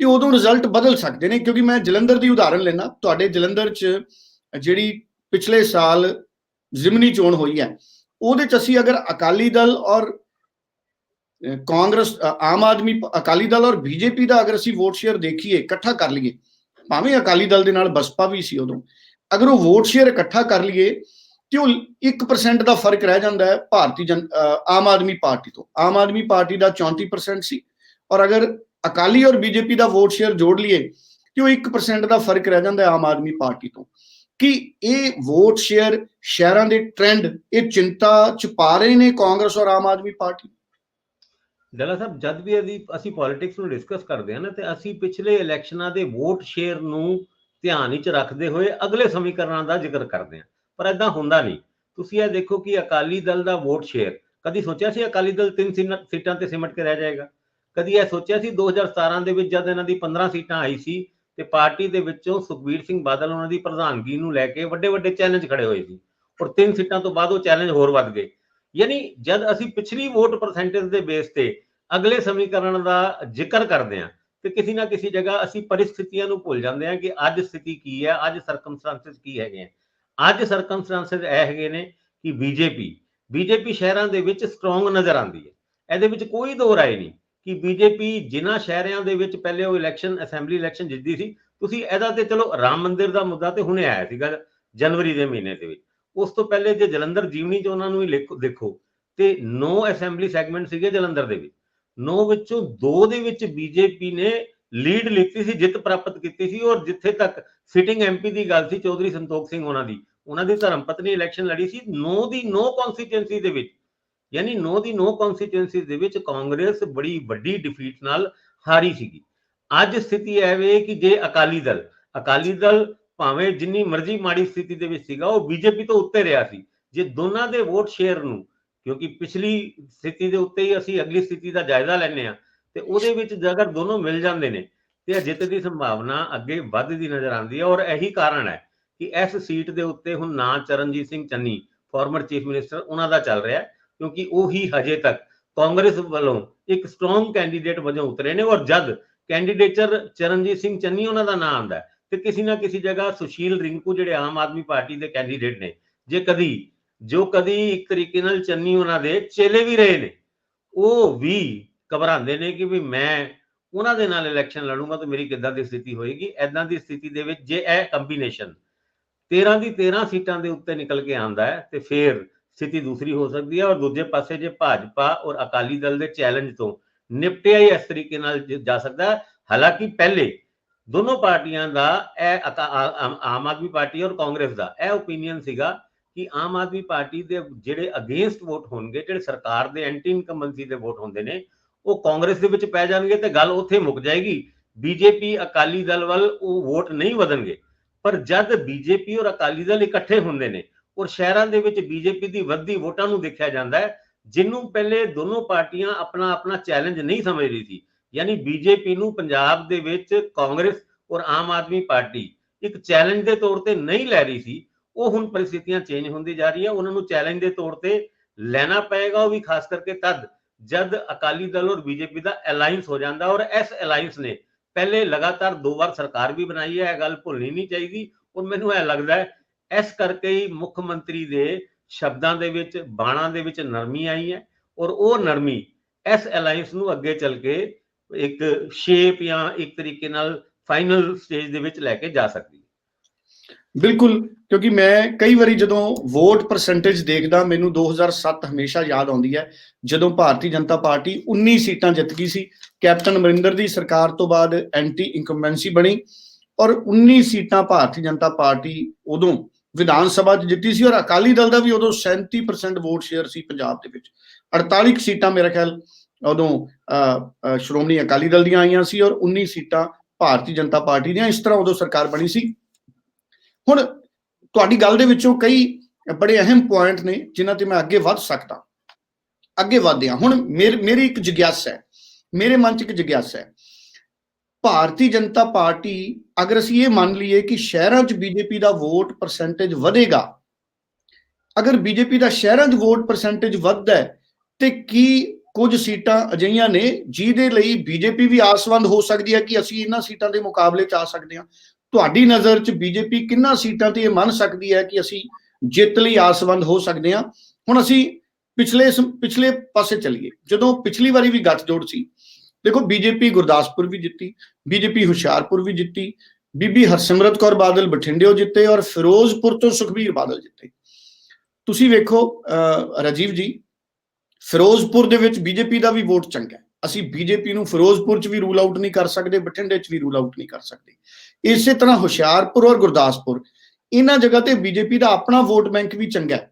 ਤੇ ਉਦੋਂ ਰਿਜ਼ਲਟ ਬਦਲ ਸਕਦੇ ਨੇ, ਕਿਉਂਕਿ ਮੈਂ ਜਲੰਧਰ ਦੀ ਉਦਾਹਰਨ ਲੈਣਾ ਤੁਹਾਡੇ ਜਲੰਧਰ 'ਚ ਜਿਹੜੀ ਪਿਛਲੇ ਸਾਲ ਜ਼ਿਮਨੀ ਚੋਣ ਹੋਈ ਹੈ, ਉਹਦੇ 'ਚ ਅਸੀਂ ਅਗਰ ਅਕਾਲੀ ਦਲ ਔਰ ਕਾਂਗਰਸ ਆਮ ਆਦਮੀ ਅਕਾਲੀ ਦਲ ਔਰ ਬੀਜੇਪੀ ਦਾ ਅਗਰ ਅਸੀਂ ਵੋਟ ਸ਼ੇਅਰ ਦੇਖੀਏ, ਇਕੱਠਾ ਕਰ ਲਈਏ, ਭਾਵੇਂ ਅਕਾਲੀ ਦਲ ਦੇ ਨਾਲ ਬਸਪਾ ਵੀ ਸੀ ਉਦੋਂ, ਅਗਰ ਉਹ ਵੋਟ ਸ਼ੇਅਰ ਇਕੱਠਾ ਕਰ ਲਈਏ, ਤੇ ਉਹ 1% ਦਾ ਫ਼ਰਕ ਰਹਿ ਜਾਂਦਾ ਹੈ ਭਾਰਤੀ ਜਨ ਆਮ ਆਦਮੀ ਪਾਰਟੀ ਤੋਂ, ਆਮ ਆਦਮੀ ਪਾਰਟੀ ਦਾ 34% ਸੀ, ਔਰ ਅਗਰ ਅਕਾਲੀ ਔਰ ਬੀਜੇਪੀ ਦਾ ਵੋਟ ਸ਼ੇਅਰ ਜੋੜ ਲਈਏ ਤੇ ਉਹ 1% ਦਾ ਫ਼ਰਕ ਰਹਿ ਜਾਂਦਾ ਹੈ ਆਮ ਆਦਮੀ ਪਾਰਟੀ ਤੋਂ। ਕਿ ਇਹ ਵੋਟ ਸ਼ੇਅਰ ਸ਼ਹਿਰਾਂ ਦੇ ਟ੍ਰੈਂਡ ਇਹ ਚਿੰਤਾ ਚ ਪਾ ਰਹੇ ਨੇ ਕਾਂਗਰਸ ਔਰ ਆਮ ਆਦਮੀ ਪਾਰਟੀ? ਡੱਲਾ ਸਾਹਿਬ, ਜਦ ਵੀ ਅਸੀਂ ਅਸੀਂ ਪੋਲਿਟਿਕਸ ਨੂੰ ਡਿਸਕਸ ਕਰਦੇ ਹਾਂ ਨਾ, ਤੇ ਅਸੀਂ ਪਿਛਲੇ ਇਲੈਕਸ਼ਨਾਂ ਦੇ ਵੋਟ ਸ਼ੇਅਰ ਨੂੰ ਧਿਆਨ ਵਿੱਚ ਰੱਖਦੇ ਹੋਏ ਅਗਲੇ ਸਮੀਕਰਨਾਂ ਦਾ ਜ਼ਿਕਰ ਕਰਦੇ ਹਾਂ। ਪਰ ਐਦਾਂ ਹੁੰਦਾ ਨਹੀਂ। ਤੁਸੀਂ ਇਹ ਦੇਖੋ ਕਿ ਅਕਾਲੀ ਦਲ ਦਾ ਵੋਟ ਸ਼ੇਅਰ ਕਦੀ ਸੋਚਿਆ ਸੀ ਅਕਾਲੀ ਦਲ ਤਿੰਨ ਸੀਟਾਂ ਤੇ ਸਿਮਟ ਕੇ ਰਹਿ ਜਾਏਗਾ? ਕਦੀ ਇਹ ਸੋਚਿਆ ਸੀ 2017 ਦੇ ਵਿੱਚ ਜਦ ਇਹਨਾਂ ਦੀ 15 ਸੀਟਾਂ ਆਈ ਸੀ ਤੇ ਪਾਰਟੀ ਦੇ ਵਿੱਚੋਂ ਸੁਖਬੀਰ ਸਿੰਘ ਬਾਦਲ ਉਹਨਾਂ ਦੀ ਪ੍ਰਧਾਨਗੀ ਨੂੰ ਲੈ ਕੇ ਵੱਡੇ ਵੱਡੇ ਚੈਲੰਜ ਖੜੇ ਹੋਏ ਸੀ ਔਰ ਤਿੰਨ ਸੀਟਾਂ ਤੋਂ ਬਾਅਦ ਉਹ ਚੈਲੰਜ ਹੋਰ ਵੱਧ ਗਏ। ਯਾਨੀ ਜਦ ਅਸੀਂ ਪਿਛਲੀ ਵੋਟ ਪਰਸੈਂਟੇਜ ਦੇ ਬੇਸ ਤੇ ਅਗਲੇ ਸਮੀਕਰਨ ਦਾ ਜ਼ਿਕਰ ਕਰਦੇ ਹਾਂ ਤੇ ਕਿਸੇ ਨਾ ਕਿਸੇ ਜਗ੍ਹਾ ਅਸੀਂ ਪਰਿਸਥਿਤੀਆਂ ਨੂੰ ਭੁੱਲ ਜਾਂਦੇ ਹਾਂ ਕਿ ਅੱਜ ਸਥਿਤੀ ਕੀ ਹੈ, ਅੱਜ ਸਰਕਮਸਟੈਂਸਸ ਕੀ ਹੈਗੇ ਆ। ਅੱਜ ਸਰਕਮਸਟੈਂਸਸ ਇਹ ਹੈਗੇ ਨੇ ਕਿ ਬੀਜੇਪੀ ਬੀਜੇਪੀ ਸ਼ਹਿਰਾਂ ਦੇ ਵਿੱਚ ਸਟਰੋਂਗ ਨਜ਼ਰ ਆਉਂਦੀ ਹੈ। ਇਹਦੇ ਵਿੱਚ ਕੋਈ ਦੋ ਰਾਏ ਨਹੀਂ। ਕਿ ਬੀਜੇਪੀ ਜਿਨ੍ਹਾਂ ਸ਼ਹਿਰਾਂ ਦੇ ਵਿੱਚ ਪਹਿਲੇ ਉਹ ਇਲੈਕਸ਼ਨ ਅਸੈਂਬਲੀ ਇਲੈਕਸ਼ਨ ਜਿੱਤਦੀ ਸੀ, ਤੁਸੀਂ ਇਹਦਾ ਤੇ ਚਲੋ ਰਾਮ ਮੰਦਿਰ ਦਾ ਮੁੱਦਾ ਤੇ ਹੁਣੇ ਆਇਆ ਸੀਗਾ ਜਨਵਰੀ ਦੇ ਮਹੀਨੇ ਦੇ ਵਿੱਚ। ਉਸ ਤੋਂ ਪਹਿਲੇ ਜੇ ਜਲੰਧਰ ਜੀਵਨੀ ਚ ਉਹਨਾਂ ਨੂੰ ਹੀ ਦੇਖੋ, ਤੇ 9 ਅਸੈਂਬਲੀ ਸੈਗਮੈਂਟ ਸੀਗੇ ਜਲੰਧਰ ਦੇ ਵਿੱਚ। 9 ਵਿੱਚੋਂ 2 ਦੇ ਵਿੱਚ ਬੀਜੇਪੀ ਨੇ ਲੀਡ ਲਿੱਤੀ ਸੀ, ਜਿੱਤ ਪ੍ਰਾਪਤ ਕੀਤੀ ਸੀ ਔਰ ਜਿੱਥੇ ਤੱਕ ਸਿਟਿੰਗ ਐਮਪੀ ਦੀ ਗੱਲ ਸੀ, ਚੌਧਰੀ ਸੰਤੋਖ ਸਿੰਘ ਉਹਨਾਂ ਦੀ ਉਹਨਾਂ ਦੀ ਧਰਮ ਪਤਨੀ ਇਲੈਕਸ਼ਨ ਲੜੀ ਸੀ। 9 ਦੀ 9 ਕਨਸਟੀਟੂਐਂਸੀ ਦੇ ਵਿੱਚ ਯਾਨੀ 9 ਦੀ 9 ਕਨਸਟੀਟੂਐਂਸੀ ਦੇ ਵਿੱਚ ਕਾਂਗਰਸ ਬੜੀ ਵੱਡੀ ਡਿਫੀਟ ਨਾਲ ਹਾਰੀ ਸੀਗੀ। ਅੱਜ ਸਥਿਤੀ ਐਵੇਂ ਕਿ ਜੇ ਅਕਾਲੀ ਦਲ ਅਕਾਲੀ ਦਲ ਭਾਵੇਂ ਜਿੰਨੀ ਮਰਜ਼ੀ ਮਾੜੀ ਸਥਿਤੀ ਦੇ ਵਿੱਚ ਸੀਗਾ, ਉਹ ਬੀਜੇਪੀ ਤੋਂ ਉੱਤੇ ਰਿਹਾ ਸੀ। ਜੇ ਦੋਨਾਂ ਦੇ ਵੋਟ ਸ਼ੇਅਰ ਨੂੰ, ਕਿਉਂਕਿ ਪਿਛਲੀ ਸਥਿਤੀ ਦੇ ਉੱਤੇ ਹੀ ਅਸੀਂ ਅਗਲੀ ਸਥਿਤੀ ਦਾ ਜਾਇਜ਼ਾ ਲੈਣੇ ਆ ਤੇ ਉਹਦੇ ਵਿੱਚ ਜੇਕਰ ਦੋਨੋਂ ਮਿਲ ਜਾਂਦੇ ਨੇ, ਤੇ ਜਿੱਤ ਦੀ ਸੰਭਾਵਨਾ ਅੱਗੇ ਵੱਧਦੀ ਨਜ਼ਰ ਆਉਂਦੀ ਹੈ। ਔਰ ਇਹੀ ਕਾਰਨ ਹੈ ਕਿ ਇਸ ਸੀਟ ਦੇ ਉੱਤੇ ਹੁਣ ਨਾ Charanjit Singh Channi former chief minister ਉਹਨਾਂ ਦਾ ਚੱਲ ਰਿਹਾ ਹੈ। ਕਿਉਂਕਿ ਉਹ ਹੀ ਹਜੇ ਤੱਕ ਕਾਂਗਰਸ ਵੱਲੋਂ ਇੱਕ ਸਟਰੋਂਗ ਕੈਂਡੀਡੇਟ ਵਜੋਂ ਉਤਰੇ ਨੇ ਔਰ ਜਦ ਕੈਂਡੀਡੇਟਰ ਚਰਨਜੀਤ ਸਿੰਘ ਚੰਨੀ ਉਹਨਾਂ ਦਾ ਨਾਮ ਆਉਂਦਾ ਤੇ ਕਿਸੇ ਨਾ ਕਿਸੇ ਜਗ੍ਹਾ ਸੁਸ਼ੀਲ ਰਿੰਕੂ ਜਿਹੜੇ ਆਮ ਆਦਮੀ ਪਾਰਟੀ ਦੇ ਕੈਂਡੀਡੇਟ ਨੇ, ਜੇ ਕਦੀ, ਜੋ ਕਦੀ ਇੱਕ ਤਰੀਕੇ ਨਾਲ ਚੰਨੀ ਉਹਨਾਂ ਦੇ ਚੇਲੇ ਵੀ ਰਹੇ ਨੇ, ਉਹ ਵੀ ਘਬਰਾਉਂਦੇ ਨੇ ਕਿ ਵੀ ਮੈਂ ਉਹਨਾਂ ਦੇ ਨਾਲ ਇਲੈਕਸ਼ਨ ਲੜੂੰਗਾ ਤਾਂ ਮੇਰੀ ਕਿੱਦਾਂ ਦੀ ਸਥਿਤੀ ਹੋਏਗੀ? ਐਦਾਂ ਦੀ ਸਥਿਤੀ ਦੇ ਵਿੱਚ ਜੇ ਇਹ ਕੰਬੀਨੇਸ਼ਨ 13 ਦੀ 13 ਸੀਟਾਂ ਦੇ ਉੱਤੇ ਨਿਕਲ ਕੇ ਆਂਦਾ ਹੈ, ਤੇ ਫਿਰ ਸਥਿਤੀ ਦੂਸਰੀ ਹੋ ਸਕਦੀ ਹੈ ਔਰ ਦੂਜੇ ਪਾਸੇ ਜੇ ਭਾਜਪਾ ਔਰ ਅਕਾਲੀ ਦਲ ਦੇ ਚੈਲੰਜ ਤੋਂ ਨਿਪਟਿਆ ਹੀ ਇਸ ਤਰੀਕੇ ਨਾਲ ਜਾ ਸਕਦਾ ਹਾਲਾਂਕਿ ਪਹਿਲੇ ਦੋਨੋਂ ਪਾਰਟੀਆਂ ਦਾ ਇਹ ਆਮ- ਆਦਮੀ ਪਾਰਟੀ ਔਰ ਕਾਂਗਰਸ ਦਾ ਇਹ ਓਪੀਨੀਅਨ ਸੀਗਾ ਕਿ ਆਮ ਆਦਮੀ ਪਾਰਟੀ ਦੇ ਜਿਹੜੇ ਅਗੇਂਸਟ ਵੋਟ ਹੋਣਗੇ, ਜਿਹੜੇ ਸਰਕਾਰ ਦੇ ਐਂਟੀ ਇਨਕਮਬੈਂਸੀ ਦੇ ਵੋਟ ਹੁੰਦੇ ਨੇ, ਉਹ ਕਾਂਗਰਸ ਦੇ ਵਿੱਚ ਪੈ ਜਾਣਗੇ ਤੇ ਗੱਲ ਉੱਥੇ ਮੁੱਕ ਜਾਏਗੀ। ਬੀਜੇਪੀ ਅਕਾਲੀ ਦਲ ਵੱਲ ਉਹ ਵੋਟ ਨਹੀਂ ਵਧਣਗੇ। ਪਰ ਜਦ ਬੀਜੇਪੀ ਔਰ ਅਕਾਲੀ ਦਲ ਇਕੱਠੇ ਹੁੰਦੇ ਨੇ ਔਰ ਸ਼ਹਿਰਾਂ ਦੇ ਵਿੱਚ ਬੀਜੇਪੀ ਦੀ ਵੱਧਦੀ ਵੋਟਾਂ ਨੂੰ ਦੇਖਿਆ ਜਾਂਦਾ ਹੈ, ਜਿਹਨੂੰ ਪਹਿਲੇ ਦੋਨੋਂ ਪਾਰਟੀਆਂ ਆਪਣਾ ਆਪਣਾ ਚੈਲੰਜ ਨਹੀਂ ਸਮਝ ਰਹੀ ਸੀ, ਯਾਨੀ ਬੀਜੇਪੀ ਨੂੰ ਪੰਜਾਬ ਦੇ ਵਿੱਚ ਕਾਂਗਰਸ ਔਰ ਆਮ ਆਦਮੀ ਪਾਰਟੀ ਇੱਕ ਚੈਲੰਜ ਦੇ ਤੌਰ ਤੇ ਨਹੀਂ ਲੈ ਰਹੀ ਸੀ, ਉਹ ਹੁਣ ਪਰਿਸਥਿਤੀਆਂ ਚੇਂਜ ਹੁੰਦੀ ਜਾ ਰਹੀਆਂ ਉਹਨਾਂ ਨੂੰ ਚੈਲੰਜ ਦੇ ਤੌਰ ਤੇ ਲੈਣਾ ਪਏਗਾ ਉਹ ਵੀ ਖਾਸ ਕਰਕੇ ਤਦ ਜਦ ਅਕਾਲੀ ਦਲ ਔਰ ਬੀਜੇਪੀ ਦਾ ਅਲਾਈਅੰਸ ਹੋ ਜਾਂਦਾ ਔਰ ਇਸ ਅਲਾਈਅੰਸ ਨੇ ਪਹਿਲੇ ਲਗਾਤਾਰ ਦੋ ਵਾਰ ਸਰਕਾਰ ਵੀ ਬਣਾਈ ਹੈ, ਇਹ ਗੱਲ ਭੁੱਲਣੀ ਨਹੀਂ ਚਾਹੀਦੀ ਔਰ ਮੈਨੂੰ ਇਹ ਲੱਗਦਾ ਹੈ ਇਸ ਕਰਕੇ ਹੀ ਮੁੱਖ ਮੰਤਰੀ ਦੇ ਸ਼ਬਦਾਂ ਦੇ ਵਿੱਚ, ਬਾਣਾਂ ਦੇ ਵਿੱਚ ਨਰਮੀ ਆਈ ਹੈ ਔਰ ਉਹ ਨਰਮੀ ਇਸ ਅਲਾਈਅੰਸ ਨੂੰ ਅੱਗੇ ਚੱਲ ਕੇ ਇੱਕ ਸ਼ੇਪ ਜਾਂ ਇੱਕ ਤਰੀਕੇ ਨਾਲ ਫਾਈਨਲ ਸਟੇਜ ਦੇ ਵਿੱਚ ਲੈ ਕੇ ਜਾ ਸਕਦੀ ਹੈ। ਬਿਲਕੁਲ, ਕਿਉਂਕਿ ਮੈਂ ਕਈ ਵਾਰੀ ਜਦੋਂ ਵੋਟ ਪਰਸੈਂਟੇਜ ਦੇਖਦਾ, ਮੈਨੂੰ 2007 ਹਮੇਸ਼ਾ ਯਾਦ ਆਉਂਦੀ ਹੈ, ਜਦੋਂ ਭਾਰਤੀ ਜਨਤਾ ਪਾਰਟੀ 19 ਸੀਟਾਂ ਜਿੱਤ ਗਈ ਸੀ, ਕੈਪਟਨ ਅਮਰਿੰਦਰ ਦੀ ਸਰਕਾਰ ਤੋਂ ਬਾਅਦ ਐਂਟੀ ਇਨਕੰਬੈਂਸੀ ਬਣੀ ਔਰ 19 ਸੀਟਾਂ ਭਾਰਤੀ ਜਨਤਾ ਪਾਰਟੀ ਉਦੋਂ ਵਿਧਾਨ ਸਭਾ 'ਚ ਜਿੱਤੀ ਸੀ ਔਰ ਅਕਾਲੀ ਦਲ ਦਾ ਵੀ ਉਦੋਂ 37% ਵੋਟ ਸ਼ੇਅਰ ਸੀ ਪੰਜਾਬ ਦੇ ਵਿੱਚ। 48 ਕੁ ਸੀਟਾਂ ਮੇਰਾ ਖਿਆਲ ਉਦੋਂ ਸ਼੍ਰੋਮਣੀ ਅਕਾਲੀ ਦਲ ਦੀਆਂ ਆਈਆਂ ਸੀ ਔਰ 19 ਸੀਟਾਂ ਭਾਰਤੀ ਜਨਤਾ ਪਾਰਟੀ ਦੀਆਂ ਇਸ ਤਰ੍ਹਾਂ ਉਦੋਂ ਸਰਕਾਰ ਬਣੀ ਸੀ। ਹੁਣ ਤੁਹਾਡੀ ਗੱਲ ਦੇ ਵਿੱਚੋਂ ਕਈ ਬੜੇ ਅਹਿਮ ਪੁਆਇੰਟ ਨੇ ਜਿਨ੍ਹਾਂ ਤੇ ਮੈਂ ਅੱਗੇ ਵੱਧ ਸਕਦਾ। ਅੱਗੇ ਵਧਦੇ ਹਾਂ। ਹੁਣ ਮੇਰ- ਮੇਰੀ ਇੱਕ ਜਿਗਿਆਸਾ ਹੈ। ਮੇਰੇ ਮਨ 'ਚ ਇੱਕ ਜਿਗਿਆਸਾ ਹੈ। ਭਾਰਤੀ ਜਨਤਾ ਪਾਰਟੀ, ਅਗਰ ਅਸੀਂ ਇਹ ਮੰਨ ਲਈਏ ਕਿ ਸ਼ਹਿਰਾਂ 'ਚ ਬੀਜੇਪੀ ਦਾ ਵੋਟ ਪਰਸੈਂਟੇਜ ਵਧੇਗਾ, ਅਗਰ ਬੀਜੇਪੀ ਦਾ ਸ਼ਹਿਰਾਂ 'ਚ ਵੋਟ ਪਰਸੈਂਟੇਜ ਵੱਧਦਾ ਹੈ, ਤੇ ਕੀ ਕੁਝ ਸੀਟਾਂ ਅਜਿਹੀਆਂ ਨੇ ਜਿਹਦੇ ਲਈ ਬੀਜੇਪੀ ਵੀ ਆਸਵੰਦ ਹੋ ਸਕਦੀ ਹੈ ਕਿ ਅਸੀਂ ਇਹਨਾਂ ਸੀਟਾਂ ਦੇ ਮੁਕਾਬਲੇ 'ਚ ਆ ਸਕਦੇ ਹਾਂ? ਤੁਹਾਡੀ ਨਜ਼ਰ 'ਚ ਬੀਜੇਪੀ ਕਿੰਨਾ ਸੀਟਾਂ ਤੇ ਇਹ ਮੰਨ ਸਕਦੀ ਹੈ ਕਿ ਅਸੀਂ ਜਿੱਤ ਲਈ ਆਸਵੰਦ ਹੋ ਸਕਦੇ ਹਾਂ? ਹੁਣ ਅਸੀਂ ਪਿਛਲੇ ਸਮ- ਪਿਛਲੇ ਪਾਸੇ ਚਲੀਏ। ਜਦੋਂ ਪਿਛਲੀ ਵਾਰੀ ਵੀ ਗੱਠਜੋੜ ਸੀ ਦੇਖੋ ਬੀਜੇਪੀ ਗੁਰਦਾਸਪੁਰ ਵੀ ਜਿੱਤੀ ਬੀਜੇਪੀ ਹੁਸ਼ਿਆਰਪੁਰ ਵੀ ਜਿੱਤੀ ਬੀਬੀ ਹਰਸਿਮਰਤ ਕੌਰ ਬਾਦਲ ਬਠਿੰਡਿਓ ਜਿੱਤੇ ਔਰ ਫਿਰੋਜ਼ਪੁਰ ਤੋਂ ਸੁਖਬੀਰ ਬਾਦਲ ਜਿੱਤੇ। ਤੁਸੀਂ ਵੇਖੋ ਰਾਜੀਵ ਜੀ, ਫਿਰੋਜ਼ਪੁਰ ਦੇ ਵਿੱਚ ਬੀਜੇਪੀ ਦਾ ਵੀ ਵੋਟ ਚੰਗਾ ਹੈ। ਅਸੀਂ ਬੀਜੇਪੀ ਨੂੰ ਫਿਰੋਜ਼ਪੁਰ 'ਚ ਵੀ ਰੂਲ ਆਊਟ ਨਹੀਂ ਕਰ ਸਕਦੇ, ਬਠਿੰਡੇ 'ਚ ਵੀ ਰੂਲ ਆਊਟ ਨਹੀਂ ਕਰ ਸਕਦੇ। ਇਸੇ ਤਰ੍ਹਾਂ ਹੁਸ਼ਿਆਰਪੁਰ ਔਰ ਗੁਰਦਾਸਪੁਰ ਇਹਨਾਂ ਜਗ੍ਹਾ ਤੇ ਬੀਜੇਪੀ ਦਾ ਆਪਣਾ ਵੋਟ ਬੈਂਕ ਵੀ ਚੰਗਾ ਹੈ।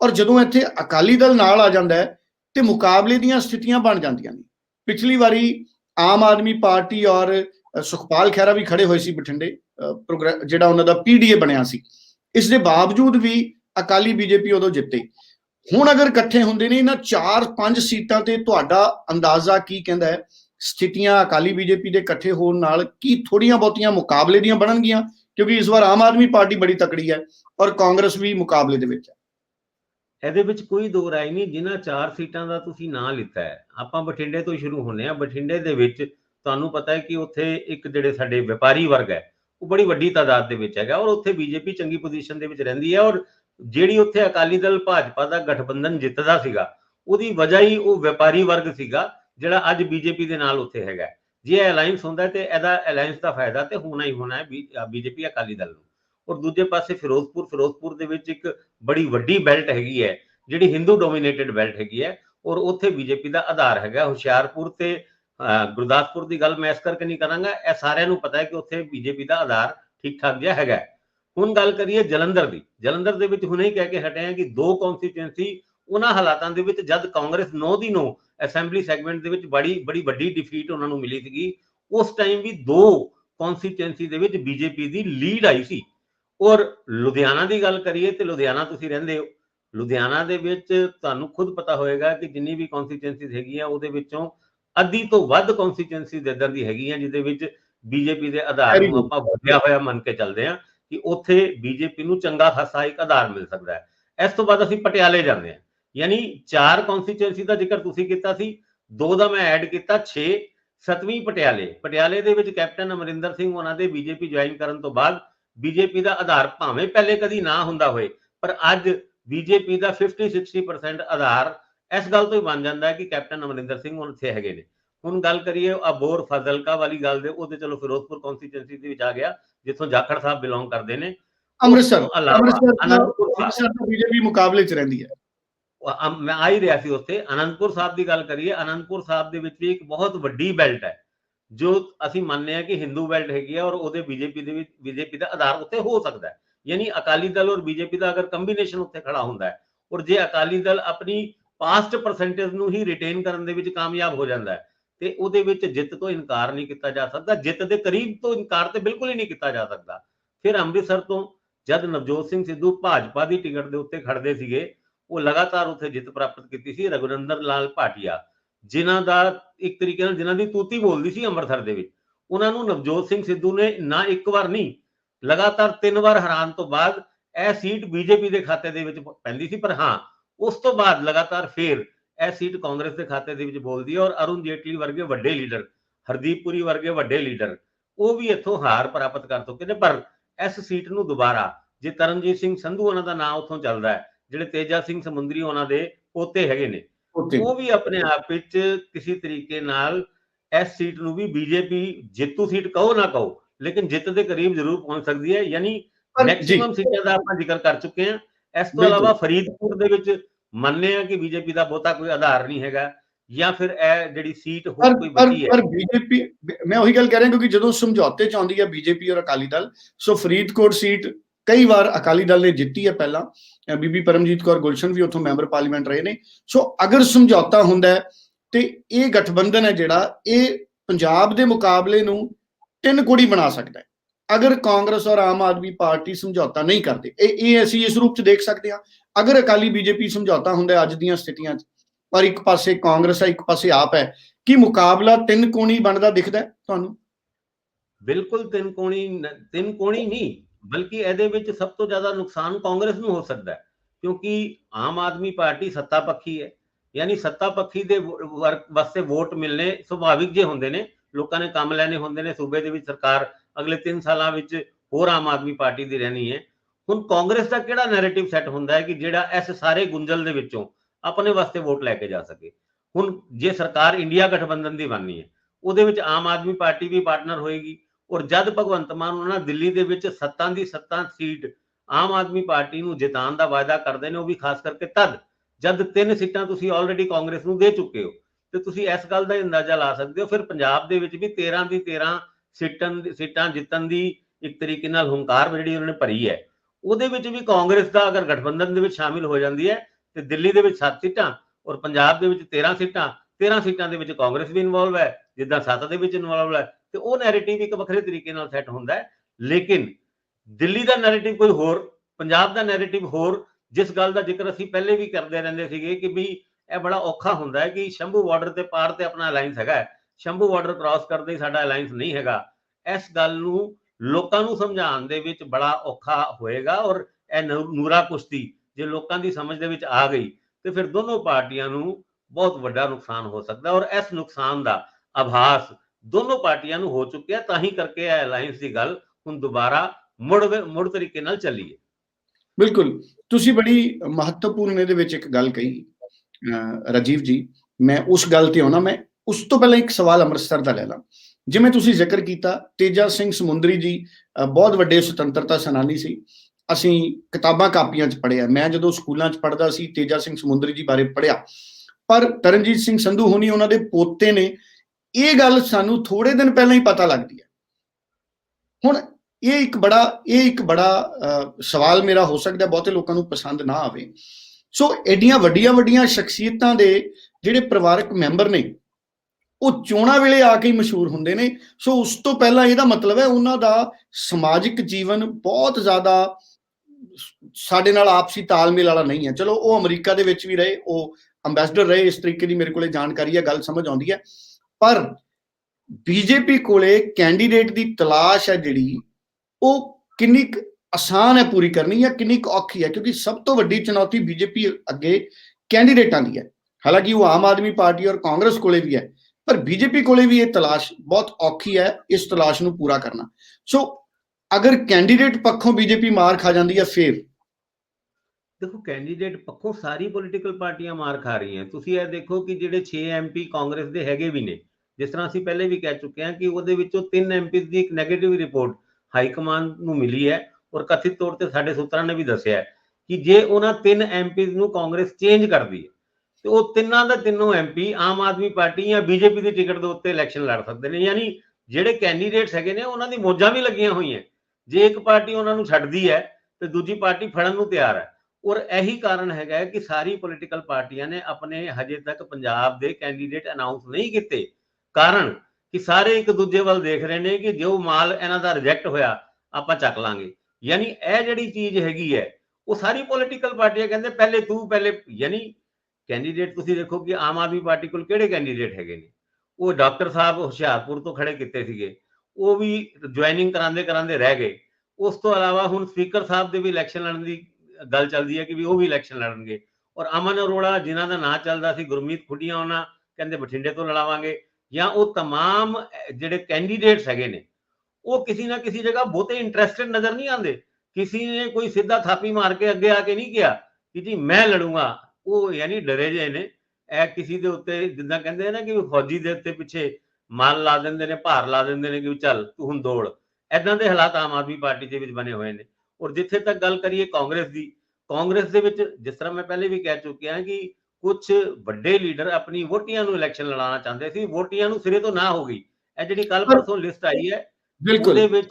ਔਰ ਜਦੋਂ ਇੱਥੇ ਅਕਾਲੀ ਦਲ ਨਾਲ ਆ ਜਾਂਦਾ ਹੈ, ਤੇ ਮੁਕਾਬਲੇ ਦੀਆਂ ਸਥਿਤੀਆਂ ਬਣ ਜਾਂਦੀਆਂ ਨੇ। ਪਿਛਲੀ ਵਾਰੀ ਆਮ ਆਦਮੀ ਪਾਰਟੀ ਔਰ ਸੁਖਪਾਲ ਖਹਿਰਾ ਵੀ ਖੜੇ ਹੋਏ ਸੀ ਬਠਿੰਡੇ ਪ੍ਰੋਗਰਾ- ਜਿਹੜਾ ਉਹਨਾਂ ਦਾ ਪੀਡੀਏ ਬਣਿਆ ਸੀ। ਇਸ ਦੇ ਬਾਵਜੂਦ ਵੀ ਅਕਾਲੀ ਬੀਜੇਪੀ ਉਦੋਂ ਜਿੱਤੇ। ਹੁਣ ਅਗਰ ਇਕੱਠੇ ਹੁੰਦੇ ਨੇ, ਇਹਨਾਂ 4-5 ਸੀਟਾਂ ਤੇ ਤੁਹਾਡਾ ਅੰਦਾਜ਼ਾ ਕੀ ਕਹਿੰਦਾ ਹੈ? ਸਥਿਤੀਆਂ ਅਕਾਲੀ ਬੀਜੇਪੀ ਦੇ ਇਕੱਠੇ ਹੋਣ ਨਾਲ ਕੀ ਥੋੜੀਆਂ ਬਹੁਤੀਆਂ ਮੁਕਾਬਲੇ ਦੀਆਂ ਬਣਨਗੀਆਂ? ਕਿਉਂਕਿ ਇਸ ਵਾਰ ਆਮ ਆਦਮੀ ਪਾਰਟੀ ਬੜੀ ਤਕੜੀ ਹੈ ਔਰ ਕਾਂਗਰਸ ਵੀ ਮੁਕਾਬਲੇ ਦੇ ਵਿੱਚ ਹੈ। ਇਹਦੇ ਵਿੱਚ ਕੋਈ ਦੋ ਰਾਏ ਨਹੀਂ, ਜਿਨ੍ਹਾਂ ਚਾਰ ਸੀਟਾਂ ਦਾ ਤੁਸੀਂ ਨਾਂ ਲਿੱਤਾ ਹੈ। ਆਪਾਂ ਬਠਿੰਡੇ ਤੋਂ ਸ਼ੁਰੂ ਹੁੰਨੇ ਆ ਬਠਿੰਡੇ ਦੇ ਵਿੱਚ ਤੁਹਾਨੂੰ ਪਤਾ ਹੈ ਕਿ ਉੱਥੇ ਇੱਕ ਜਿਹੜੇ ਸਾਡੇ ਵਪਾਰੀ ਵਰਗ ਹੈ, ਉਹ ਬੜੀ ਵੱਡੀ ਤਾਦਾਦ ਦੇ ਵਿੱਚ ਹੈਗਾ ਔਰ ਉੱਥੇ ਬੀਜੇਪੀ ਚੰਗੀ ਪੋਜੀਸ਼ਨ ਦੇ ਵਿੱਚ ਰਹਿੰਦੀ ਹੈ ਔਰ ਜਿਹੜੀ ਉੱਥੇ ਅਕਾਲੀ ਦਲ ਭਾਜਪਾ ਦਾ ਗਠਬੰਧਨ ਜਿੱਤਦਾ ਸੀਗਾ, ਉਹਦੀ ਵਜ੍ਹਾ ਹੀ ਉਹ ਵਪਾਰੀ ਵਰਗ ਸੀਗਾ, ਜਿਹੜਾ ਅੱਜ ਬੀਜੇਪੀ ਦੇ ਨਾਲ ਉੱਥੇ ਹੈਗਾ ਜੇ ਇਹ ਅਲਾਈਅੰਸ ਹੁੰਦਾ ਹੈ ਤੇ ਇਹਦਾ ਅਲਾਈਅੰਸ ਦਾ ਫਾਇਦਾ ਤੇ ਹੋਣਾ ਹੀ ਹੋਣਾ ਹੈ ਬੀਜੇਪੀ ਅਕਾਲੀ ਦਲ ਨੂੰ। ਔਰ ਦੂਜੇ ਪਾਸੇ ਫਿਰੋਜ਼ਪੁਰ ਫਿਰੋਜ਼ਪੁਰ ਦੇ ਵਿੱਚ ਇੱਕ ਬੜੀ ਵੱਡੀ ਬੈਲਟ ਹੈਗੀ ਹੈ, ਜਿਹੜੀ ਹਿੰਦੂ ਡੋਮੀਨੇਟਡ ਬੈਲਟ ਹੈਗੀ ਹੈ ਔਰ ਉੱਥੇ ਬੀਜੇਪੀ ਦਾ ਆਧਾਰ ਹੈਗਾ। ਹੁਸ਼ਿਆਰਪੁਰ ਤੇ ਗੁਰਦਾਸਪੁਰ ਦੀ ਗੱਲ ਮੈਂ ਇਸ ਕਰਕੇ ਨਹੀਂ ਕਰਾਂਗਾ, ਇਹ ਸਾਰਿਆਂ ਨੂੰ ਪਤਾ ਹੈ ਕਿ ਉੱਥੇ ਬੀਜੇਪੀ ਦਾ ਆਧਾਰ ਠੀਕ ਠਾਕ ਜਿਹਾ ਹੈਗਾ ਹੁਣ ਗੱਲ ਕਰੀਏ ਜਲੰਧਰ ਦੀ। ਜਲੰਧਰ ਦੇ ਵਿੱਚ ਹੁਣੇ ਹੀ ਕਹਿ ਕੇ ਹਟੇ ਆ ਕਿ ਦੋ ਕਨਸਟੀਚੁਐਂਸੀ ਉਹਨਾਂ ਹਾਲਾਤਾਂ ਦੇ ਵਿੱਚ ਜਦ ਕਾਂਗਰਸ 9 ਦੀ 9 ਅਸੈਂਬਲੀ ਸੈਗਮੈਂਟ ਦੇ ਵਿੱਚ ਬੜੀ ਬੜੀ ਵੱਡੀ ਡਿਫੀਟ ਉਹਨਾਂ ਨੂੰ ਮਿਲੀ ਸੀਗੀ, ਉਸ ਟਾਈਮ ਵੀ ਦੋ ਕਨਸਟੀਚੁਐਂਸੀ ਦੇ ਵਿੱਚ ਬੀਜੇਪੀ ਦੀ ਲੀਡ ਆਈ ਸੀ। ਔਰ ਲੁਧਿਆਣਾ ਦੀ ਗੱਲ ਕਰੀਏ ਤੇ ਲੁਧਿਆਣਾ ਤੁਸੀਂ ਰਹਿੰਦੇ ਹੋ ਲੁਧਿਆਣਾ ਦੇ ਵਿੱਚ ਤੁਹਾਨੂੰ ਖੁਦ ਪਤਾ ਹੋਏਗਾ ਕਿ ਜਿੰਨੀ ਵੀ ਕਨਸਟੀਚੁਐਂਸੀਜ਼ ਹੈਗੀਆਂ ਉਹਦੇ ਵਿੱਚੋਂ ਅੱਧੀ ਤੋਂ ਵੱਧ ਕਨਸਟੀਚੁਐਂਸੀਜ਼ ਇਦਾਂ ਦੀ ਹੈਗੀਆਂ ਜਿਹਦੇ ਵਿੱਚ ਬੀਜੇਪੀ ਦੇ ਆਧਾਰ ਨੂੰ. ਆਪਾਂ ਵਧਿਆ ਹੋਇਆ ਮੰਨ ਕੇ ਚੱਲਦੇ ਹਾਂ ਕਿ ਉੱਥੇ ਬੀਜੇਪੀ ਨੂੰ ਚੰਗਾ ਖਾਸਾ ਇੱਕ ਆਧਾਰ ਮਿਲ ਸਕਦਾ ਹੈ ਇਸ ਤੋਂ ਬਾਅਦ ਅਸੀਂ ਪਟਿਆਲੇ ਜਾਂਦੇ ਹਾਂ ਯਾਨੀ ਚਾਰ ਕਨਸਟੀਚੁਐਂਸੀ ਦਾ ਜ਼ਿਕਰ ਤੁਸੀਂ ਕੀਤਾ ਸੀ ਦੋ ਦਾ ਮੈਂ ਐਡ ਕੀਤਾ 6 ਸਤਵੀਂ ਪਟਿਆਲੇ ਪਟਿਆਲੇ ਦੇ ਵਿੱਚ ਕੈਪਟਨ ਅਮਰਿੰਦਰ ਸਿੰਘ ਉਹਨਾਂ ਦੇ ਬੀਜੇਪੀ ਜੁਆਇਨ ਕਰਨ ਤੋਂ ਬਾਅਦ ਬੀਜੇਪੀ ਦਾ ਆਧਾਰ ਭਾਵੇਂ ਪਹਿਲੇ ਕਦੀ ਨਾ ਹੁੰਦਾ ਹੋਏ ਪਰ ਅੱਜ ਬੀਜੇਪੀ ਦਾ 50 60% ਆਧਾਰ ਇਸ ਗੱਲ ਤੋਂ ਹੀ ਬਣ ਜਾਂਦਾ ਹੈ ਕਿ ਕੈਪਟਨ ਅਮਰਿੰਦਰ ਸਿੰਘ ਹੁਣ ਇੱਥੇ ਹੈਗੇ ਨੇ। ਹੁਣ ਗੱਲ ਕਰੀਏ ਅਬੋਰ ਫਜ਼ਲਕਾ ਵਾਲੀ ਗੱਲ ਦੇ ਉਹ ਤੇ ਚਲੋ ਫਿਰੋਜ਼ਪੁਰ ਕਨਸਟੀਚੁਐਂਸੀ ਦੇ ਵਿੱਚ ਆ ਗਿਆ ਜਿੱਥੋਂ ਜਾਖੜ ਸਾਹਿਬ ਬਿਲੋਂਗ ਕਰਦੇ ਨੇ। ਅੰਮ੍ਰਿਤਸਰ ਅੰਮ੍ਰਿਤਸਰ ਤੋਂ ਬੀਜੇਪੀ ਮੁਕਾਬਲੇ 'ਚ ਰਹਿੰਦੀ ਹੈ। ਮੈਂ ਆ ਹੀ ਰਿਹਾ ਸੀ ਉੱਥੇ। ਅਨੰਦਪੁਰ ਸਾਹਿਬ ਦੀ ਗੱਲ ਕਰੀਏ ਅਨੰਦਪੁਰ ਸਾਹਿਬ ਦੇ ਵਿੱਚ ਵੀ ਇੱਕ ਬਹੁਤ ਵੱਡੀ ਬੈਲਟ ਹੈ। ਜੋ ਅਸੀਂ ਮੰਨਦੇ ਹਾਂ ਕਿ ਹਿੰਦੂ ਬੈਲਟ ਹੈਗੀ ਆ ਔਰ ਉਹਦੇ ਬੀਜੇਪੀ ਦੇ ਵਿੱਚ ਬੀਜੇਪੀ ਦਾ ਆਧਾਰ ਉੱਥੇ ਹੋ ਸਕਦਾ ਹੈ। ਯਾਨੀ ਅਕਾਲੀ ਦਲ ਔਰ ਬੀਜੇਪੀ ਦਾ ਅਗਰ ਕੰਬੀਨੇਸ਼ਨ ਉੱਥੇ ਖੜਾ ਹੁੰਦਾ ਹੈ ਔਰ ਜੇ ਅਕਾਲੀ ਦਲ ਆਪਣੀ ਪਾਸਟ ਪਰਸੈਂਟੇਜ ਨੂੰ ਹੀ ਰਿਟੇਨ ਕਰਨ ਦੇ ਵਿੱਚ ਕਾਮਯਾਬ ਹੋ ਜਾਂਦਾ ਹੈ, ਤੇ ਉਹਦੇ ਵਿੱਚ ਜਿੱਤ ਤੋਂ ਇਨਕਾਰ ਨਹੀਂ ਕੀਤਾ ਜਾ ਸਕਦਾ, ਜਿੱਤ ਦੇ ਕਰੀਬ ਤੋਂ ਇਨਕਾਰ ਤੇ ਬਿਲਕੁਲ ਹੀ ਨਹੀਂ ਕੀਤਾ ਜਾ ਸਕਦਾ। ਫਿਰ ਅੰਮ੍ਰਿਤਸਰ ਤੋਂ ਜਦ ਨਵਜੋਤ ਸਿੰਘ ਸਿੱਧੂ ਭਾਜਪਾ ਦੀ ਟਿਕਟ ਦੇ ਉੱਤੇ ਖੜਦੇ ਸੀਗੇ, ਉਹ ਲਗਾਤਾਰ ਉੱਥੇ ਜਿੱਤ ਪ੍ਰਾਪਤ ਕੀਤੀ ਸੀ ਰਘੁਨੰਦਰ ਲਾਲ ਭਾਟੀਆ। ਜਿਨ੍ਹਾਂ ਦਾ ਇੱਕ ਤਰੀਕੇ ਨਾਲ ਜਿਨ੍ਹਾਂ ਦੀ ਤੂਤੀ ਬੋਲਦੀ ਸੀ ਅੰਮ੍ਰਿਤਸਰ ਦੇ ਵਿੱਚ, ਉਹਨਾਂ ਨੂੰ ਨਵਜੋਤ ਸਿੰਘ ਸਿੱਧੂ ਨੇ ਨਾ ਇੱਕ ਵਾਰ ਨਹੀਂ, ਲਗਾਤਾਰ ਤਿੰਨ ਵਾਰ ਹਰਾਨ ਤੋਂ ਬਾਅਦ ਇਹ ਸੀਟ ਬੀਜੇਪੀ ਦੇ ਖਾਤੇ ਦੇ ਵਿੱਚ ਪੈਂਦੀ ਸੀ, ਪਰ ਹਾਂ, ਉਸ ਤੋਂ ਬਾਅਦ ਲਗਾਤਾਰ ਫੇਰ ਇਹ ਸੀਟ ਕਾਂਗਰਸ ਦੇ ਖਾਤੇ ਦੇ ਵਿੱਚ ਬੋਲਦੀ ਹੈ ਔਰ ਅਰੁਣ ਜੇਟਲੀ ਵਰਗੇ ਵੱਡੇ ਲੀਡਰ, ਹਰਦੀਪ ਪੁਰੀ ਵਰਗੇ ਵੱਡੇ ਲੀਡਰ, ਉਹ ਵੀ ਇੱਥੋਂ ਹਾਰ ਪ੍ਰਾਪਤ ਕਰ ਚੁੱਕੇ ਨੇ, ਪਰ ਇਸ ਸੀਟ ਨੂੰ ਦੁਬਾਰਾ, ਜੇ ਤਰਨਜੀਤ ਸਿੰਘ ਸੰਧੂ ਉਹਨਾਂ ਦਾ ਨਾਮ ਉੱਥੋਂ ਚੱਲਦਾ ਹੈ, ਜਿਹੜੇ ਤੇਜਾ ਸਿੰਘ ਸਮੁੰਦਰੀ ਉਹਨਾਂ ਦੇ ਪੋਤੇ ਹੈਗੇ ਨੇ ਉਹ ਵੀ ਆਪਣੇ ਆਪ ਵਿੱਚ ਕਿਸੇ ਤਰੀਕੇ ਨਾਲ ਇਸ ਸੀਟ ਨੂੰ ਵੀ ਬੀਜੇਪੀ ਜੇਤੂ ਸੀਟ ਕਹੋ ਨਾ ਕਹੋ ਲੇਕਿਨ ਜਿੱਤ ਦੇ ਕਰੀਬ ਜ਼ਰੂਰ ਪਹੁੰਚ ਸਕਦੀ ਹੈ ਯਾਨੀ ਮੈਕਸਿਮਮ ਸੀਟਾਂ ਦਾ ਆਪਾਂ ਜ਼ਿਕਰ ਕਰ ਚੁੱਕੇ ਹਾਂ। ਇਸ ਤੋਂ। ਇਲਾਵਾ ਫਰੀਦਕੋਟ ਦੇ ਵਿੱਚ ਮੰਨਦੇ ਆ ਕਿ ਬੀਜੇਪੀ ਦਾ ਬਹੁਤਾ ਕੋਈ ਆਧਾਰ ਨਹੀਂ ਹੈਗਾ ਜਾਂ ਫਿਰ ਇਹ ਜਿਹੜੀ ਸੀਟ ਹੋਰ ਕੋਈ ਬਚੀ ਹੈ। ਪਰ ਬੀਜੇਪੀ ਮੈਂ ਉਹੀ ਗੱਲ ਕਹਿ ਰਿਹਾ ਕਿਉਂਕਿ ਜਦੋਂ ਸਮਝੌਤੇ ਚ ਆਉਂਦੀ ਹੈ ਬੀਜੇਪੀ ਔਰ ਅਕਾਲੀ ਦਲ ਸੋ ਫਰੀਦਕੋਟ ਸੀਟ ਕਈ ਵਾਰ ਅਕਾਲੀ ਦਲ ਨੇ ਜਿੱਤੀ ਹੈ ਪਹਿਲਾਂ। ਬੀਬੀ ਪਰਮਜੀਤ ਕੌਰ ਗੁਲਸ਼ਨ ਵੀ ਉੱਥੋਂ ਮੈਂਬਰ ਪਾਰਲੀਮੈਂਟ ਰਹੇ ਨੇ। ਸੋ ਅਗਰ ਸਮਝੌਤਾ ਹੁੰਦਾ ਤੇ ਇਹ ਗਠਬੰਧਨ ਹੈ ਜਿਹੜਾ, ਇਹ ਪੰਜਾਬ ਦੇ ਮੁਕਾਬਲੇ ਨੂੰ ਤਿੰਨ ਕੁੜੀ ਬਣਾ ਸਕਦਾ ਹੈ। ਅਗਰ ਕਾਂਗਰਸ ਔਰ ਆਮ ਆਦਮੀ ਪਾਰਟੀ ਸਮਝੌਤਾ ਨਹੀਂ ਕਰਦੇ, ਇਹ ਇਹ ਅਸੀਂ ਇਸ ਰੂਪ ਚ ਦੇਖ ਸਕਦੇ ਹਾਂ। ਅਗਰ ਅਕਾਲੀ ਬੀਜੇਪੀ ਸਮਝੌਤਾ ਹੁੰਦਾ ਅੱਜ ਦੀਆਂ ਸਥਿਤੀਆਂ 'ਚ, ਪਰ ਇੱਕ ਪਾਸੇ ਕਾਂਗਰਸ ਹੈ, ਇੱਕ ਪਾਸੇ ਆਪ ਹੈ, ਕੀ ਮੁਕਾਬਲਾ ਤਿੰਨ ਕੋਣੀ ਬਣਦਾ ਦਿਖਦਾ ਤੁਹਾਨੂੰ? ਬਿਲਕੁਲ ਤਿੰਨ ਕੋਣੀ ਤਿੰਨ ਕੋਣੀ ਨਹੀਂ। ਬਲਕਿ ਇਹਦੇ ਵਿੱਚ ਸਭ ਤੋਂ ਜ਼ਿਆਦਾ ਨੁਕਸਾਨ ਕਾਂਗਰਸ ਨੂੰ ਹੋ ਸਕਦਾ ਹੈ, ਕਿਉਂਕਿ ਆਮ ਆਦਮੀ ਪਾਰਟੀ ਸੱਤਾ ਪੱਖੀ ਹੈ। ਯਾਨੀ ਸੱਤਾ ਪੱਖੀ ਦੇ ਵਾਸਤੇ ਵੋਟ ਮਿਲਨੇ ਸੁਭਾਵਿਕ ਜੇ ਹੁੰਦੇ ਨੇ, ਲੋਕਾਂ ਨੇ ਕੰਮ ਲੈਣੇ ਹੁੰਦੇ ਨੇ, ਸੂਬੇ ਦੇ ਵਿੱਚ ਸਰਕਾਰ ਅਗਲੇ 3 ਸਾਲਾਂ ਵਿੱਚ ਹੋਰ ਆਮ ਆਦਮੀ ਪਾਰਟੀ ਦੀ ਰਹਿਣੀ ਹੈ। ਹੁਣ ਕਾਂਗਰਸ ਦਾ ਕਿਹੜਾ ਨੈਰੇਟਿਵ ਸੈੱਟ ਹੁੰਦਾ ਹੈ ਕਿ ਜਿਹੜਾ ਇਸ ਸਾਰੇ ਗੁੰਝਲ ਦੇ ਵਿੱਚੋਂ ਆਪਣੇ ਵਾਸਤੇ ਵੋਟ ਲੈ ਕੇ ਜਾ ਸਕੇ? ਹੁਣ ਜੇ ਸਰਕਾਰ ਇੰਡੀਆ ਗਠਬੰਧਨ ਦੀ ਬਣਨੀ ਹੈ, ਉਹਦੇ ਵਿੱਚ ਆਮ ਆਦਮੀ ਪਾਰਟੀ ਵੀ ਪਾਰਟਨਰ ਹੋਏਗੀ। ਔਰ ਜਦ ਭਗਵੰਤ ਮਾਨ ਉਹਨਾਂ ਦਿੱਲੀ ਦੇ ਵਿੱਚ ਸੱਤਾਂ ਦੀ ਸੱਤਾਂ ਸੀਟ ਆਮ ਆਦਮੀ ਪਾਰਟੀ ਨੂੰ ਜਿਤਾਉਣ ਦਾ ਵਾਅਦਾ ਕਰਦੇ ਨੇ, ਉਹ ਵੀ ਖਾਸ ਕਰਕੇ ਤਦ, ਜਦ ਤਿੰਨ ਸੀਟਾਂ ਤੁਸੀਂ ਆਲਰੇਡੀ ਕਾਂਗਰਸ ਨੂੰ ਦੇ ਚੁੱਕੇ ਹੋ, ਤੇ ਤੁਸੀਂ ਇਸ ਗੱਲ ਦਾ ਅੰਦਾਜ਼ਾ ਲਾ ਸਕਦੇ ਹੋ, ਫਿਰ ਪੰਜਾਬ ਦੇ ਵਿੱਚ ਵੀ 13 ਦੀ 13 ਸੀਟਾਂ ਸੀਟਾਂ ਜਿੱਤਣ ਦੀ ਇੱਕ ਤਰੀਕੇ ਨਾਲ ਹੰਕਾਰ ਜਿਹੜੀ ਉਹਨਾਂ ਨੇ ਭਰੀ ਹੈ। ਉਹਦੇ ਵਿੱਚ ਵੀ ਕਾਂਗਰਸ ਦਾ ਅਗਰ ਗਠਬੰਧਨ ਦੇ ਵਿੱਚ ਸ਼ਾਮਿਲ ਹੋ ਜਾਂਦੀ ਹੈ, ਤੇ ਦਿੱਲੀ ਦੇ ਵਿੱਚ 7 ਸੀਟਾਂ ਔਰ ਪੰਜਾਬ ਦੇ ਵਿੱਚ 13 ਸੀਟਾਂ 13 ਸੀਟਾਂ ਦੇ ਵਿੱਚ ਕਾਂਗਰਸ ਵੀ ਇਨਵੋਲਵ ਹੈ ਜਿੱਦਾਂ ਸੱਤ ਦੇ ਵਿੱਚ ਇਨਵੋਲਵ ਹੈ, ਤੇ ਉਹ ਨੈਰੇਟਿਵ ਇੱਕ ਵੱਖਰੇ ਤਰੀਕੇ ਨਾਲ ਸੈੱਟ ਹੁੰਦਾ ਹੈ। ਲੇਕਿਨ ਦਿੱਲੀ ਦਾ ਨੈਰੇਟਿਵ ਕੋਈ ਹੋਰ, ਪੰਜਾਬ ਦਾ ਨੈਰੇਟਿਵ ਹੋਰ, ਜਿਸ ਗੱਲ ਦਾ ਜ਼ਿਕਰ ਅਸੀਂ ਪਹਿਲੇ ਵੀ ਕਰਦੇ ਰਹਿੰਦੇ ਸੀਗੇ ਕਿ ਵੀ ਇਹ ਬੜਾ ਔਖਾ ਹੁੰਦਾ ਹੈ ਕਿ ਸ਼ੰਭੂ ਬਾਰਡਰ ਤੇ ਪਾਰ ਤੇ ਆਪਣਾ ਅਲਾਈਅੰਸ ਹੈਗਾ ਸ਼ੰਭੂ ਬਾਰਡਰ ਕ੍ਰਾਸ ਕਰਦੇ ਹੀ ਸਾਡਾ ਅਲਾਈਅੰਸ ਨਹੀਂ ਹੈਗਾ। ਇਸ ਗੱਲ ਨੂੰ ਲੋਕਾਂ ਨੂੰ ਸਮਝਾਉਣ ਦੇ ਵਿੱਚ ਬੜਾ ਔਖਾ ਹੋਏਗਾ ਔਰ ਇਹ ਨੂ- ਨੂਰਾ ਕੁਸ਼ਤੀ ਜੇ ਲੋਕਾਂ ਦੀ ਸਮਝ ਦੇ ਵਿੱਚ ਆ ਗਈ, ਤੇ ਫਿਰ ਦੋਨੋਂ ਪਾਰਟੀਆਂ ਨੂੰ ਬਹੁਤ ਵੱਡਾ ਨੁਕਸਾਨ ਹੋ ਸਕਦਾ ਔਰ ਇਸ ਨੁਕਸਾਨ ਦਾ ਆਭਾਸ ਦੋਨੋਂ ਪਾਰਟੀਆਂ ਨੂੰ ਹੋ ਚੁੱਕਿਆ, ਤਾਂ ਹੀ ਕਰਕੇ ਇਹ ਅਲਾਈਅੰਸ ਦੀ ਗੱਲ ਹੁਣ ਦੁਬਾਰਾ ਮੁੜ ਮੁੜ ਤਰੀਕੇ ਨਾਲ ਚੱਲੀ ਹੈ। ਬਿਲਕੁਲ। ਤੁਸੀਂ ਬੜੀ ਮਹੱਤਵਪੂਰਨ ਇਹਦੇ ਵਿੱਚ ਇੱਕ ਗੱਲ ਕਹੀ ਰਾਜੀਵ ਜੀ। ਮੈਂ ਉਸ ਗੱਲ ਤੇ ਆਉਣਾ, ਮੈਂ ਉਸ ਤੋਂ ਪਹਿਲਾਂ ਇੱਕ ਸਵਾਲ ਅੰਮ੍ਰਿਤਸਰ ਦਾ ਲੈ ਲਾਂ। ਜਿਵੇਂ ਤੁਸੀਂ ਜ਼ਿਕਰ ਕੀਤਾ, ਤੇਜਾ ਸਿੰਘ ਸਮੁੰਦਰੀ ਜੀ ਬਹੁਤ ਵੱਡੇ ਸੁਤੰਤਰਤਾ ਸੈਨਾਨੀ ਸੀ। ਅਸੀਂ ਕਿਤਾਬਾਂ ਕਾਪੀਆਂ 'ਚ ਪੜ੍ਹਿਆ। ਮੈਂ ਜਦੋਂ ਸਕੂਲਾਂ 'ਚ ਪੜ੍ਹਦਾ ਸੀ, ਤੇਜਾ ਸਿੰਘ ਸਮੁੰਦਰੀ ਜੀ ਬਾਰੇ ਪੜ੍ਹਿਆ। ਪਰ ਤਰਨਜੀਤ ਸਿੰਘ ਸੰਧੂ ਹੋਣੀ ਉਹਨਾਂ ਦੇ ਪੋਤੇ ਨੇ ਇਹ ਗੱਲ ਸਾਨੂੰ ਥੋੜੇ ਦਿਨ ਪਹਿਲਾਂ ਹੀ ਪਤਾ ਲੱਗਦੀ ਹੈ। ਹੁਣ ਇਹ ਇੱਕ ਬੜਾ ਇਹ ਇੱਕ ਬੜਾ ਅਹ, ਸਵਾਲ ਮੇਰਾ ਹੋ ਸਕਦਾ ਬਹੁਤੇ ਲੋਕਾਂ ਨੂੰ ਪਸੰਦ ਨਾ ਆਵੇ। ਸੋ ਐਡੀਆਂ ਵੱਡੀਆਂ ਵੱਡੀਆਂ ਸ਼ਖਸੀਅਤਾਂ ਦੇ ਜਿਹੜੇ ਪਰਿਵਾਰਕ ਮੈਂਬਰ ਨੇ ਉਹ ਚੋਣਾਂ ਵੇਲੇ ਆ ਕੇ ਹੀ ਮਸ਼ਹੂਰ ਹੁੰਦੇ ਨੇ। ਸੋ ਉਸ ਤੋਂ ਪਹਿਲਾਂ ਇਹਦਾ ਮਤਲਬ ਹੈ ਉਹਨਾਂ ਦਾ ਸਮਾਜਿਕ ਜੀਵਨ ਬਹੁਤ ਜ਼ਿਆਦਾ ਸਾਡੇ ਨਾਲ ਆਪਸੀ ਤਾਲਮੇਲ ਵਾਲਾ ਨਹੀਂ ਹੈ। ਚਲੋ ਉਹ ਅਮਰੀਕਾ ਦੇ ਵਿੱਚ ਵੀ ਰਹੇ ਉਹ ਅੰਬੈਸਡਰ ਰਹੇ ਇਸ ਤਰੀਕੇ ਦੀ ਮੇਰੇ ਕੋਲੇ ਜਾਣਕਾਰੀ ਹੈ ਗੱਲ ਸਮਝ ਆਉਂਦੀ ਹੈ। ਪਰ ਬੀਜੇਪੀ ਕੋਲੇ ਕੈਂਡੀਡੇਟ ਦੀ ਤਲਾਸ਼ ਹੈ ਜਿਹੜੀ, ਉਹ ਕਿੰਨੀ ਕੁ ਆਸਾਨ ਹੈ ਪੂਰੀ ਕਰਨੀ ਜਾਂ ਕਿੰਨੀ ਕੁ ਔਖੀ ਹੈ? ਕਿਉਂਕਿ ਸਭ ਤੋਂ ਵੱਡੀ ਚੁਣੌਤੀ ਬੀਜੇਪੀ ਅੱਗੇ ਕੈਂਡੀਡੇਟਾਂ ਦੀ ਹੈ। ਹਾਲਾਂਕਿ ਉਹ ਆਮ ਆਦਮੀ ਪਾਰਟੀ ਔਰ ਕਾਂਗਰਸ ਕੋਲੇ ਵੀ ਹੈ, ਪਰ ਬੀਜੇਪੀ ਕੋਲੇ ਵੀ ਇਹ ਤਲਾਸ਼ ਬਹੁਤ ਔਖੀ ਹੈ, ਇਸ ਤਲਾਸ਼ ਨੂੰ ਪੂਰਾ ਕਰਨਾ। ਸੋ ਅਗਰ ਕੈਂਡੀਡੇਟ ਪੱਖੋਂ ਬੀਜੇਪੀ ਮਾਰ ਖਾ ਜਾਂਦੀ ਹੈ, ਫੇਰ? ਦੇਖੋ ਕੈਂਡੀਡੇਟ ਪੱਖੋਂ ਸਾਰੀ ਪੋਲੀਟੀਕਲ ਪਾਰਟੀਆਂ ਮਾਰ ਖਾ ਰਹੀਆਂ। ਤੁਸੀਂ ਇਹ ਦੇਖੋ ਕਿ ਜਿਹੜੇ 6 ਐਮਪੀ ਕਾਂਗਰਸ ਦੇ ਹੈਗੇ ਵੀ ਨੇ ਜਿਸ ਤਰ੍ਹਾਂ ਅਸੀਂ ਪਹਿਲੇ ਵੀ ਕਹਿ ਚੁੱਕੇ ਹਾਂ ਕਿ ਉਹਦੇ ਵਿੱਚੋਂ ਤਿੰਨ ਐਮਪੀਜ਼ ਦੀ ਇੱਕ ਨੈਗੇਟਿਵ ਰਿਪੋਰਟ ਹਾਈ ਕਮਾਂਡ ਨੂੰ ਮਿਲੀ ਹੈ ਔਰ ਕਥਿਤ ਤੌਰ ਤੇ ਸਾਡੇ ਸੂਤਰਾਂ ਨੇ ਵੀ ਦੱਸਿਆ ਹੈ ਕਿ ਜੇ ਉਹਨਾਂ 3 ਐਮਪੀਜ਼ ਨੂੰ ਕਾਂਗਰਸ ਚੇਂਜ ਕਰਦੀ ਹੈ, ਤੇ ਉਹ ਤਿੰਨਾਂ ਦਾ ਤਿੰਨੋਂ ਐਮਪੀ ਆਮ ਆਦਮੀ ਪਾਰਟੀ ਜਾਂ ਬੀਜੇਪੀ ਦੀ ਟਿਕਟ ਦੇ ਉੱਤੇ ਇਲੈਕਸ਼ਨ ਲੜ ਸਕਦੇ ਨੇ, ਯਾਨੀ ਜਿਹੜੇ ਕੈਂਡੀਡੇਟਸ ਹੈਗੇ ਨੇ ਉਹਨਾਂ ਦੀ ਮੋਜਾਂ ਵੀ ਲੱਗੀਆਂ ਹੋਈਆਂ ਜੇ ਇੱਕ ਪਾਰਟੀ ਉਹਨਾਂ ਨੂੰ ਛੱਡਦੀ ਹੈ, ਤੇ ਦੂਜੀ ਪਾਰਟੀ ਫੜਨ ਨੂੰ ਤਿਆਰ ਹੈ। ਔਰ ਇਹੀ ਕਾਰਨ ਹੈਗਾ ਕਿ ਸਾਰੀ ਪੋਲੀਟੀਕਲ ਪਾਰਟੀਆਂ ਨੇ ਆਪਣੇ ਹਜੇ ਤੱਕ ਪੰਜਾਬ ਦੇ ਕੈਂਡੀਡੇਟ ਅਨਾਉਂਸ ਨਹੀਂ ਕੀਤੇ। ਕਾਰਨ ਕਿ ਸਾਰੇ ਇੱਕ ਦੂਜੇ ਵੱਲ ਦੇਖ ਰਹੇ ਨੇ ਕਿ ਜੋ ਮਾਲ ਇਹਨਾਂ ਦਾ ਰਿਜੈਕਟ ਹੋਇਆ, ਆਪਾਂ ਚੱਕ ਲਾਂਗੇ। ਯਾਨੀ ਇਹ ਜਿਹੜੀ ਚੀਜ਼ ਹੈਗੀ ਹੈ, ਉਹ ਸਾਰੀ ਪੋਲੀਟੀਕਲ ਪਾਰਟੀਆਂ ਕਹਿੰਦੇ ਪਹਿਲੇ ਤੂੰ, ਪਹਿਲੇ ਯਾਨੀ ਕੈਂਡੀਡੇਟ ਤੁਸੀਂ ਦੇਖੋ ਕਿ ਆਮ ਆਦਮੀ ਪਾਰਟੀ ਕੋਲ ਕਿਹੜੇ ਕੈਂਡੀਡੇਟ ਹੈਗੇ ਨੇ? ਉਹ ਡਾਕਟਰ ਸਾਹਿਬ ਹੁਸ਼ਿਆਰਪੁਰ ਤੋਂ ਖੜੇ ਕੀਤੇ ਸੀਗੇ। ਉਹ ਵੀ ਜੁਆਇਨਿੰਗ ਕਰਾਉਂਦੇ ਕਰਾਉਂਦੇ ਰਹਿ ਗਏ। ਉਸ ਤੋਂ ਇਲਾਵਾ ਹੁਣ ਸਪੀਕਰ ਸਾਹਿਬ ਦੇ ਵੀ ਇਲੈਕਸ਼ਨ ਲੜਨ ਦੀ ਗੱਲ ਚੱਲਦੀ ਹੈ ਕਿ ਵੀ ਉਹ ਵੀ ਇਲੈਕਸ਼ਨ ਲੜਨਗੇ। ਔਰ ਅਮਨ ਅਰੋੜਾ, ਜਿਨ੍ਹਾਂ ਦਾ ਨਾਂ ਚੱਲਦਾ ਸੀ ਗੁਰਮੀਤ ਖੁੱਡੀਆਂ, ਉਹਨਾਂ ਕਹਿੰਦੇ ਬਠਿੰਡੇ ਤੋਂ ਲੜਾਵਾਂਗੇ। ਜਾਂ ਉਹ तमाम ਜਿਹੜੇ ਕੈਂਡੀਡੇਟਸ ਹੈਗੇ ਨੇ ਉਹ ਕਿਸੇ ਨਾ ਕਿਸੇ ਜਗ੍ਹਾ ਬਹੁਤੇ ਇੰਟਰਸਟਿਡ ਨਜ਼ਰ ਨਹੀਂ ਆਉਂਦੇ ਕਿਸੇ ਨੇ ਕੋਈ ਸਿੱਧਾ ਥਾਪੀ ਮਾਰ ਕੇ ਅੱਗੇ ਆ ਕੇ ਨਹੀਂ ਕਿਹਾ ਕਿ ਜੀ ਮੈਂ ਲੜੂੰਗਾ ਉਹ ਯਾਨੀ ਡਰੇ ਜੇ ਨੇ ਇਹ ਕਿਸੇ ਦੇ ਉੱਤੇ ਜਿੱਦਾਂ ਕਹਿੰਦੇ ਆ ਨਾ ਕਿ ਫੌਜੀ ਦੇ ਉੱਤੇ ਪਿੱਛੇ ਮਾਲ ਲਾ ਦਿੰਦੇ ਨੇ ਭਾਰ ਲਾ ਦਿੰਦੇ ਨੇ ਕਿ ਵੀ ਚੱਲ ਤੂੰ ਹੁਣ ਦੌੜ ਐਦਾਂ ਦੇ ਹਾਲਾਤ ਆਮ ਆਦਮੀ ਪਾਰਟੀ ਦੇ ਵਿੱਚ ਬਣੇ ਹੋਏ ਨੇ ਔਰ ਜਿੱਥੇ ਤੱਕ ਗੱਲ ਕਰੀਏ ਕਾਂਗਰਸ ਦੀ ਕਾਂਗਰਸ ਦੇ ਵਿੱਚ ਜਿਸ ਤਰ੍ਹਾਂ ਮੈਂ ਪਹਿਲੇ ਵੀ ਕਹਿ ਚੁੱਕਿਆ ਕਿ ਕੁਝ ਵੱਡੇ ਲੀਡਰ ਆਪਣੀ ਵੋਟੀਆਂ ਨੂੰ ਇਲੈਕਸ਼ਨ ਲੜਾਉਣਾ ਚਾਹੁੰਦੇ ਸੀ ਵੋਟੀਆਂ ਨੂੰ ਸਿਰੇ ਤੋਂ ਨਾ ਹੋ ਗਈ। ਇਹ ਜਿਹੜੀ ਕੱਲ ਪਰ- ਪਰਸੋਂ ਲਿਸਟ ਆਈ ਹੈ ਬਿਲਕੁਲ। ਉਹਦੇ ਵਿੱਚ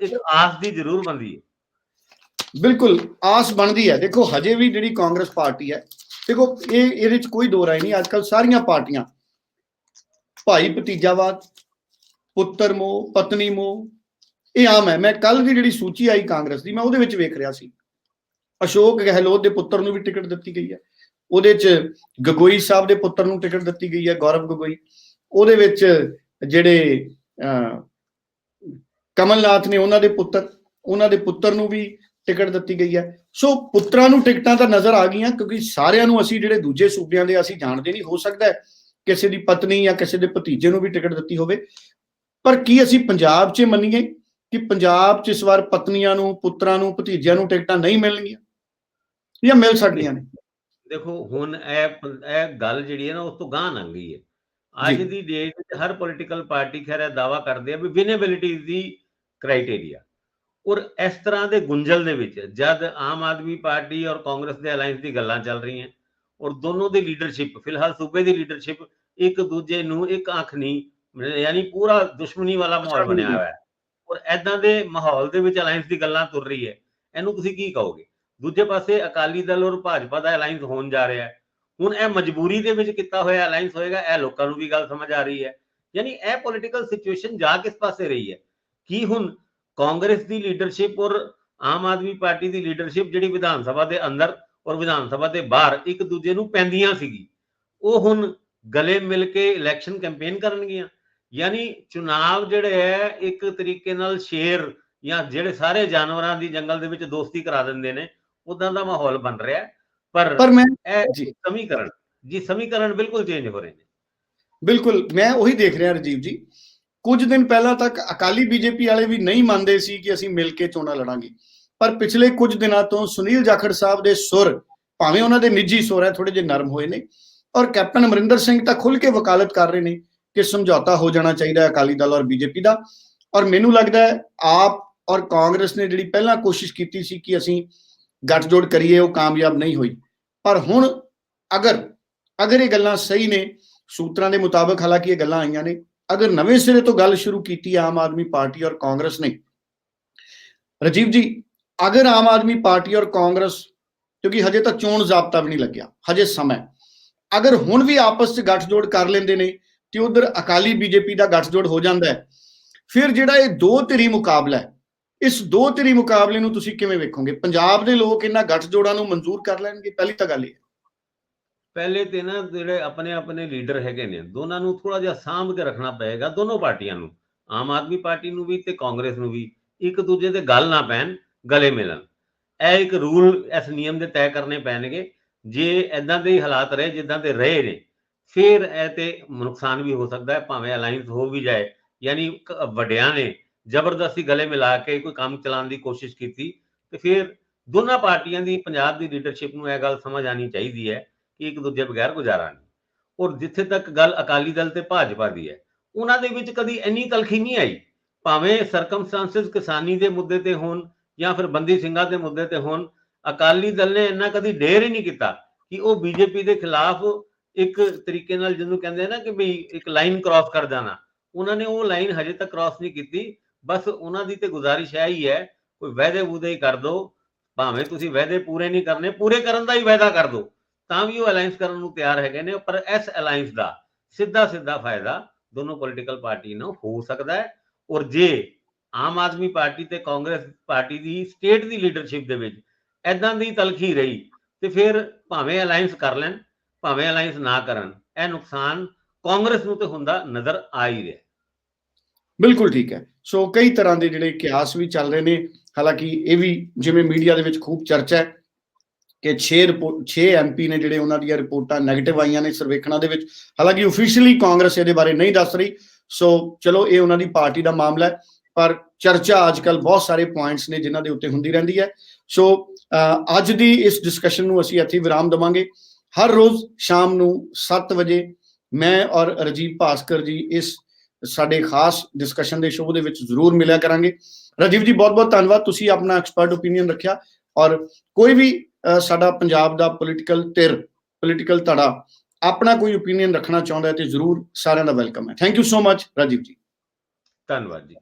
ਇੱਕ ਆਸ ਦੀ ਜ਼ਰੂਰ ਬੰਦੀ ਹੈ। ਬਿਲਕੁਲ ਆਸ ਬਣਦੀ ਹੈ। ਦੇਖੋ ਹਜੇ ਵੀ ਜਿਹੜੀ ਕਾਂਗਰਸ ਪਾਰਟੀ ਹੈ ਦੇਖੋ ਇਹ ਇਹਦੇ ਚ ਕੋਈ ਦੋ ਰਾਏ ਨਹੀਂ ਅੱਜ ਕੱਲ ਸਾਰੀਆਂ ਪਾਰਟੀਆਂ। ਭਾਈ ਭਤੀਜਾਵਾਦ ਪੁੱਤਰ ਮੋਹ ਪਤਨੀ ਮੋਹ ਇਹ ਆਮ ਹੈ। ਮੈਂ ਕੱਲ ਦੀ ਜਿਹੜੀ ਸੂਚੀ ਆਈ ਕਾਂਗਰਸ ਦੀ ਮੈਂ ਉਹਦੇ ਵਿੱਚ ਵੇਖ ਰਿਹਾ ਸੀ। ਅਸ਼ੋਕ ਗਹਿਲੋਤ ਦੇ ਪੁੱਤਰ ਨੂੰ ਵੀ ਟਿਕਟ ਦਿੱਤੀ ਗਈ ਹੈ। ਉਹਦੇ ਚ ਗਗੋਈ ਸਾਹਿਬ ਦੇ ਪੁੱਤਰ ਨੂੰ ਟਿਕਟ ਦਿੱਤੀ ਗਈ ਹੈ ਗੌਰਵ ਗਗੋਈ। ਉਹਦੇ ਵਿੱਚ ਜਿਹੜੇ ਅਹ, ਕਮਲਨਾਥ ਨੇ ਉਹਨਾਂ ਦੇ ਪੁੱਤਰ ਉਹਨਾਂ ਦੇ ਪੁੱਤਰ ਨੂੰ ਵੀ ਟਿਕਟ ਦਿੱਤੀ ਗਈ ਹੈ। ਸੋ ਪੁੱਤਰਾਂ ਨੂੰ ਟਿਕਟਾਂ ਤਾਂ ਨਜ਼ਰ ਆ ਗਈਆਂ ਕਿਉਂਕਿ ਸਾਰਿਆਂ ਨੂੰ ਅਸੀਂ ਜਿਹੜੇ ਦੂਜੇ ਸੂਬਿਆਂ ਦੇ ਅਸੀਂ ਜਾਣਦੇ ਨਹੀਂ ਹੋ ਸਕਦਾ ਕਿਸੇ ਦੀ ਪਤਨੀ ਜਾਂ ਕਿਸੇ ਦੇ ਭਤੀਜੇ ਨੂੰ ਵੀ ਟਿਕਟ ਦਿੱਤੀ ਹੋਵੇ। ਪਰ ਕੀ ਅਸੀਂ ਪੰਜਾਬ 'ਚ ਮੰਨੀਏ ਕਿ ਪੰਜਾਬ 'ਚ ਇਸ ਵਾਰ ਪਤਨੀਆਂ ਨੂੰ ਪੁੱਤਰਾਂ ਨੂੰ ਭਤੀਜਿਆਂ ਨੂੰ ਟਿਕਟਾਂ ਨਹੀਂ ਮਿਲਣਗੀਆਂ ਜਾਂ ਮਿਲ ਸਕਦੀਆਂ ਨੇ? ਦੇਖੋ ਹੁਣ ਇਹ ਇਹ ਗੱਲ ਜਿਹੜੀ ਹੈ ਨਾ ਉਸ ਤੋਂ ਗਾਂ ਲੰਘ ਗਈ ਹੈ। ਅੱਜ। ਦੀ ਡੇਟ ਵਿੱਚ ਹਰ ਪੋਲੀਟੀਕਲ ਪਾਰਟੀ ਖੈਰ ਇਹ ਦਾਵਾ ਕਰਦੀ ਹੈ ਵੀ ਵਿਨੇਬਿਲਿਟੀ ਦੀ ਕ੍ਰਾਈਟੇਰੀਆ ਔਰ ਇਸ ਤਰ੍ਹਾਂ ਦੇ ਗੁੰਝਲ ਦੇ ਵਿੱਚ ਜਦ ਆਮ ਆਦਮੀ ਪਾਰਟੀ ਔਰ ਕਾਂਗਰਸ ਦੇ ਅਲਾਈਅੰਸ ਦੀ ਗੱਲਾਂ ਚੱਲ ਰਹੀਆਂ ਔਰ ਦੋਨੋਂ ਦੀ ਲੀਡਰਸ਼ਿਪ ਫਿਲਹਾਲ ਸੂਬੇ ਦੀ ਲੀਡਰਸ਼ਿਪ ਇੱਕ ਦੂਜੇ ਨੂੰ ਇੱਕ ਅੱਖ ਨਹੀਂ ਯਾਨੀ ਪੂਰਾ ਦੁਸ਼ਮਣੀ ਵਾਲਾ ਮਾਹੌਲ ਬਣਿਆ ਹੋਇਆ ਹੈ। ਔਰ ਐਦਾਂ ਦੇ ਮਾਹੌਲ ਦੇ ਵਿੱਚ ਅਲਾਈਅੰਸ ਦੀ ਗੱਲਾਂ ਤੁਰ ਰਹੀ ਹੈ। ਇਹਨੂੰ ਤੁਸੀਂ ਕੀ ਕਹੋਗੇ? ਦੂਜੇ ਪਾਸੇ ਅਕਾਲੀ ਦਲ ਔਰ ਭਾਜਪਾ ਦਾ ਅਲਾਈਅੰਸ ਹੋਣ ਜਾ ਰਿਹਾ ਹੈ। ਹੁਣ ਇਹ ਮਜਬੂਰੀ ਦੇ ਵਿੱਚ ਕੀਤਾ ਹੋਇਆ ਅਲਾਈਅੰਸ ਹੋਏਗਾ, ਇਹ ਲੋਕਾਂ ਨੂੰ ਵੀ ਗੱਲ ਸਮਝ ਆ ਰਹੀ ਹੈ। ਯਾਨੀ ਇਹ ਪੋਲਿਟੀਕਲ ਸਿਚੁਏਸ਼ਨ ਜਾ ਕਿਸ ਪਾਸੇ ਰਹੀ ਹੈ? ਕੀ ਹੁਣ ਕਾਂਗਰਸ ਦੀ ਲੀਡਰਸ਼ਿਪ ਔਰ ਆਮ ਆਦਮੀ ਪਾਰਟੀ ਦੀ ਲੀਡਰਸ਼ਿਪ ਜਿਹੜੀ ਵਿਧਾਨ ਸਭਾ ਦੇ ਅੰਦਰ ਔਰ ਵਿਧਾਨ ਸਭਾ ਦੇ ਬਾਹਰ ਇੱਕ ਦੂਜੇ ਨੂੰ ਪੈਂਦੀਆਂ ਸੀਗੀ, ਉਹ ਹੁਣ ਗਲੇ ਮਿਲ ਕੇ ਇਲੈਕਸ਼ਨ ਕੈਂਪੇਨ ਕਰਨਗੀਆਂ। ਯਾਨੀ ਚੁਣਾਵ ਜਿਹੜੇ ਹੈ, ਇੱਕ ਤਰੀਕੇ ਨਾਲ ਸ਼ੇਰ ਜਾਂ ਜਿਹੜੇ ਸਾਰੇ ਜਾਨਵਰਾਂ ਦੀ ਜੰਗਲ ਦੇ ਵਿੱਚ ਦੋਸਤੀ ਕਰਾ ਦਿੰਦੇ ਨੇ ਉਦਾਂ ਦਾ ਮਾਹੌਲ ਬਣ ਰਿਹਾ। ਪਰ ਪਰ ਮੈਂ ਜੀ। ਸਮੀਕਰਨ ਜੀ ਸਮੀਕਰਨ ਬਿਲਕੁਲ ਚੇਂਜ ਹੋ ਰਹੇ ਨੇ। ਬਿਲਕੁਲ ਮੈਂ ਉਹੀ ਦੇਖ ਰਿਹਾ ਰਜੀਵ ਜੀ। ਕੁਝ ਦਿਨ ਪਹਿਲਾਂ ਤੱਕ ਅਕਾਲੀ ਬੀਜੇਪੀ ਵਾਲੇ ਵੀ ਨਹੀਂ ਮੰਨਦੇ ਸੀ ਕਿ ਅਸੀਂ ਮਿਲ ਕੇ ਚੋਣਾਂ ਲੜਾਂਗੇ। ਪਰ ਪਿਛਲੇ ਕੁਝ ਦਿਨਾਂ ਤੋਂ ਸੁਨੀਲ ਜਾਖੜ ਸਾਹਿਬ ਦੇ ਸੁਰ ਭਾਵੇਂ ਉਹਨਾਂ ਦੇ ਨਿੱਜੀ ਸੁਰ ਹੈ ਥੋੜੇ ਜਿਹੇ ਨਰਮ ਹੋਏ ਨੇ। ਔਰ ਕੈਪਟਨ ਅਮਰਿੰਦਰ ਸਿੰਘ ਤਾਂ ਖੁੱਲ ਕੇ ਵਕਾਲਤ ਕਰ ਰਹੇ ਨੇ ਕਿ ਸਮਝੌਤਾ ਹੋ ਜਾਣਾ ਚਾਹੀਦਾ ਹੈ ਅਕਾਲੀ ਦਲ ਔਰ ਬੀਜੇਪੀ ਦਾ। ਔਰ ਮੈਨੂੰ ਲੱਗਦਾ ਹੈ ਆਪ ਔਰ ਕਾਂਗਰਸ ਨੇ ਜਿਹੜੀ ਪਹਿਲਾਂ ਕੋਸ਼ਿਸ਼ ਕੀਤੀ ਸੀ ਕਿ ਅਸੀਂ ਗੱਠਜੋੜ ਕਰੀਏ, ਉਹ ਕਾਮਯਾਬ ਨਹੀਂ ਹੋਈ। ਪਰ ਹੁਣ ਅਗਰ ਅਗਰ ਇਹ ਗੱਲਾਂ ਸਹੀ ਨੇ, ਸੂਤਰਾਂ ਦੇ ਮੁਤਾਬਕ ਹਾਲਾਂਕਿ ਇਹ ਗੱਲਾਂ ਆਈਆਂ ਨੇ, ਅਗਰ ਨਵੇਂ ਸਿਰੇ ਤੋਂ ਗੱਲ ਸ਼ੁਰੂ ਕੀਤੀ ਆਮ ਆਦਮੀ ਪਾਰਟੀ ਔਰ ਕਾਂਗਰਸ ਨੇ, ਰਜੀਵ ਜੀ, ਅਗਰ ਆਮ ਆਦਮੀ ਪਾਰਟੀ ਔਰ ਕਾਂਗਰਸ, ਕਿਉਂਕਿ ਹਜੇ ਤਾਂ ਚੋਣ ਜ਼ਾਬਤਾ ਵੀ ਨਹੀਂ ਲੱਗਿਆ, ਹਜੇ ਸਮਾਂ ਅਗਰ ਹੁਣ ਵੀ ਆਪਸ 'ਚ ਗੱਠਜੋੜ ਕਰ ਲੈਂਦੇ ਨੇ, ਤੇ ਉਧਰ ਅਕਾਲੀ ਬੀਜੇਪੀ ਦਾ ਗੱਠਜੋੜ ਹੋ ਜਾਂਦਾ ਹੈ, ਫਿਰ ਜਿਹੜਾ ਇਹ ਦੋ ਧਿਰੀ ਮੁਕਾਬਲਾ ਹੈ ਇਸ ਦੋ ਤਰੀ ਮੁਕਾਬਲੇ ਨੂੰ ਤੁਸੀਂ ਕਿਵੇਂ ਵੇਖੋਗੇ? ਪੰਜਾਬ ਦੇ ਲੋਕ ਇਹਨਾਂ ਗੱਠਜੋੜਾਂ ਨੂੰ ਮਨਜ਼ੂਰ ਕਰ ਲੈਣਗੇ? ਪਹਿਲੀ ਤਾਂ ਗੱਲ ਇਹ ਪਹਿਲੇ ਤੇ ਨਾ ਜਿਹੜੇ ਆਪਣੇ ਆਪਣੇ ਲੀਡਰ ਹੈਗੇ ਨੇ, ਦੋਨਾਂ ਨੂੰ ਥੋੜਾ ਜਿਹਾ ਸਾਂਭ ਕੇ ਰੱਖਣਾ ਪਏਗਾ, ਦੋਨੋਂ ਪਾਰਟੀਆਂ ਨੂੰ। ਆਮ ਆਦਮੀ ਪਾਰਟੀ ਨੂੰ ਵੀ ਤੇ ਕਾਂਗਰਸ ਨੂੰ ਵੀ। ਇੱਕ ਦੂਜੇ ਦੇ ਗੱਲ ਨਾ ਪੈਣ, ਗਲੇ ਮਿਲਣ। ਇਹ ਇੱਕ ਰੂਲ, ਇਸ ਨਿਯਮ ਦੇ ਤੈਅ ਕਰਨੇ ਪੈਣਗੇ। ਜੇ ਇਦਾਂ ਦੇ ਹੀ ਹਾਲਾਤ ਰਹੇ, ਜਿੱਦਾਂ ਦੇ ਰਹੇ ਨੇ, ਫਿਰ ਇਹ ਤੇ ਨੁਕਸਾਨ ਵੀ ਹੋ ਸਕਦਾ ਹੈ, ਭਾਵੇਂ ਅਲਾਈਅੰਸ ਹੋ ਵੀ ਜਾਏ। ਯਾਨੀ ਵੱਡਿਆਂ ਨੇ ਜ਼ਬਰਦਸਤੀ ਗਲੇ ਮਿਲਾ ਕੇ ਕੋਈ ਕੰਮ ਚਲਾਉਣ ਦੀ ਕੋਸ਼ਿਸ਼ ਕੀਤੀ, ਤੇ ਫਿਰ ਦੋਨਾਂ ਪਾਰਟੀਆਂ ਦੀ, ਪੰਜਾਬ ਦੀ ਲੀਡਰਸ਼ਿਪ ਨੂੰ ਇਹ ਗੱਲ ਸਮਝ ਆਣੀ ਚਾਹੀਦੀ ਹੈ ਕਿ ਇੱਕ ਦੂਜੇ ਬਗੈਰ ਗੁਜ਼ਾਰਾ ਨਹੀਂ। ਔਰ ਜਿੱਥੇ ਤੱਕ ਗੱਲ ਅਕਾਲੀ ਦਲ ਤੇ ਭਾਜਪਾ ਦੀ ਹੈ, ਉਹਨਾਂ ਦੇ ਵਿੱਚ ਕਦੀ ਇੰਨੀ ਤਲਖੀ ਨਹੀਂ ਆਈ, ਭਾਵੇਂ ਸਰਕਮਸਟੈਂਸਸ ਕਿਸਾਨੀ ਦੇ ਮੁੱਦੇ ਤੇ ਹੋਣ ਜਾਂ ਫਿਰ ਬੰਦੀ ਸਿੰਘਾਂ ਦੇ ਮੁੱਦੇ ਤੇ ਹੋਣ, ਅਕਾਲੀ ਦਲ ਨੇ ਇੰਨਾ ਕਦੀ ਡੇਰ ਹੀ ਨਹੀਂ ਕੀਤਾ ਕਿ ਉਹ ਬੀਜੇਪੀ ਦੇ ਖਿਲਾਫ ਇੱਕ ਤਰੀਕੇ ਨਾਲ ਜਿਹਨੂੰ ਕਹਿੰਦੇ ਆ ਨਾ ਕਿ ਵੀ ਇੱਕ ਲਾਈਨ ਕ੍ਰਾਸ ਕਰ ਜਾਣਾ। ਉਹਨਾਂ ਨੇ ਉਹ ਲਾਈਨ ਹਜੇ ਤੱਕ ਕ੍ਰਾਸ ਨਹੀਂ ਕੀਤੀ ਬਸ ਉਹਨਾਂ ਦੀ ਤੇ ਗੁਜ਼ਾਰਿਸ਼ ਹੈ ਹੀ ਹੈ, ਕੋਈ ਵਾਅਦੇ ਵੂਦੇ ਹੀ ਕਰ ਦਿਓ ਭਾਵੇਂ ਤੁਸੀਂ ਵਾਅਦੇ ਪੂਰੇ ਨਹੀਂ ਕਰਨੇ, ਪੂਰੇ ਕਰਨ ਦਾ ਹੀ ਵਾਅਦਾ ਕਰ ਦਿਓ ਤਾਂ ਵੀ ਉਹ ਅਲਾਈਅੰਸ ਕਰਨ ਨੂੰ ਤਿਆਰ ਹੈਗੇ ਨੇ, ਪਰ ਇਸ ਅਲਾਈਅੰਸ ਦਾ ਸਿੱਧਾ ਸਿੱਧਾ ਫਾਇਦਾ ਦੋਨੋਂ ਪੋਲੀਟੀਕਲ ਪਾਰਟੀ ਨੂੰ ਹੋ ਸਕਦਾ ਹੈ, ਔਰ ਜੇ ਆਮ ਆਦਮੀ ਪਾਰਟੀ ਤੇ ਕਾਂਗਰਸ ਪਾਰਟੀ ਦੀ ਸਟੇਟ ਦੀ ਲੀਡਰਸ਼ਿਪ ਦੇ ਵਿੱਚ ਐਦਾਂ ਦੀ ਤਲਖੀ ਰਹੀ, ਤੇ ਫਿਰ ਭਾਵੇਂ ਅਲਾਈਅੰਸ ਕਰ ਲੈਣ, ਭਾਵੇਂ ਅਲਾਈਅੰਸ ਨਾ ਕਰਨ, ਇਹ ਨੁਕਸਾਨ ਕਾਂਗਰਸ ਨੂੰ ਤੇ ਹੁੰਦਾ ਨਜ਼ਰ ਆ ਹੀ ਰਿਹਾ। ਬਿਲਕੁਲ ਠੀਕ ਹੈ। ਸੋ ਕਈ ਤਰ੍ਹਾਂ ਦੇ ਜਿਹੜੇ ਕਿਆਸ ਵੀ ਚੱਲ ਰਹੇ ਨੇ, ਹਾਲਾਂਕਿ ਇਹ ਵੀ ਜਿਵੇਂ ਮੀਡੀਆ ਦੇ ਵਿੱਚ ਖੂਬ ਚਰਚਾ ਹੈ ਕਿ 6 ਰਿਪੋਰਟ 6 ਐਮਪੀ ਨੇ ਜਿਹੜੇ ਉਹਨਾਂ ਦੀਆਂ ਰਿਪੋਰਟਾਂ 네ਗੇਟਿਵ ਆਈਆਂ ਨੇ ਸਰਵੇਖਣਾਂ ਦੇ ਵਿੱਚ, ਹਾਲਾਂਕਿ ਅਫੀਸ਼ੀਅਲੀ ਕਾਂਗਰਸ ਇਹਦੇ ਬਾਰੇ ਨਹੀਂ ਦੱਸ ਰਹੀ। ਸੋ ਚਲੋ ਇਹ ਉਹਨਾਂ ਦੀ ਪਾਰਟੀ ਦਾ ਮਾਮਲਾ ਹੈ, ਪਰ ਚਰਚਾ ਅੱਜਕੱਲ ਬਹੁਤ ਸਾਰੇ ਪੁਆਇੰਟਸ ਨੇ ਜਿਨ੍ਹਾਂ ਦੇ ਉੱਤੇ ਹੁੰਦੀ ਰਹਿੰਦੀ ਹੈ। ਸੋ ਅੱਜ ਦੀ ਇਸ ਡਿਸਕਸ਼ਨ ਨੂੰ ਅਸੀਂ ਇੱਥੇ ਵਿਰਾਮ ਦਵਾਂਗੇ। ਹਰ ਰੋਜ਼ ਸ਼ਾਮ ਨੂੰ 7 ਵਜੇ ਮੈਂ ਔਰ ਰਜੀਵ ਭਾਸਕਰ ਜੀ ਇਸ ਸਾਡੇ ਖਾਸ ਡਿਸਕਸ਼ਨ ਦੇ ਸ਼ੋਅ ਦੇ ਵਿੱਚ ਜ਼ਰੂਰ ਮਿਲਿਆ ਕਰਾਂਗੇ। ਰਾਜੀਵ ਜੀ ਬਹੁਤ ਬਹੁਤ ਧੰਨਵਾਦ। ਤੁਸੀਂ ਆਪਣਾ ਐਕਸਪਰਟ ਓਪੀਨੀਅਨ ਰੱਖਿਆ ਔਰ ਕੋਈ ਵੀ ਸਾਡਾ ਪੰਜਾਬ ਦਾ ਪੋਲੀਟੀਕਲ ਧਿਰ ਪੋਲੀਟੀਕਲ ਧੜਾ ਆਪਣਾ ਕੋਈ ਓਪੀਨੀਅਨ ਰੱਖਣਾ ਚਾਹੁੰਦਾ ਹੈ ਤੇ ਜ਼ਰੂਰ ਸਾਰਿਆਂ ਦਾ ਵੈਲਕਮ ਹੈ। Thank you so much Rajiv ji. ਧੰਨਵਾਦ ਜੀ।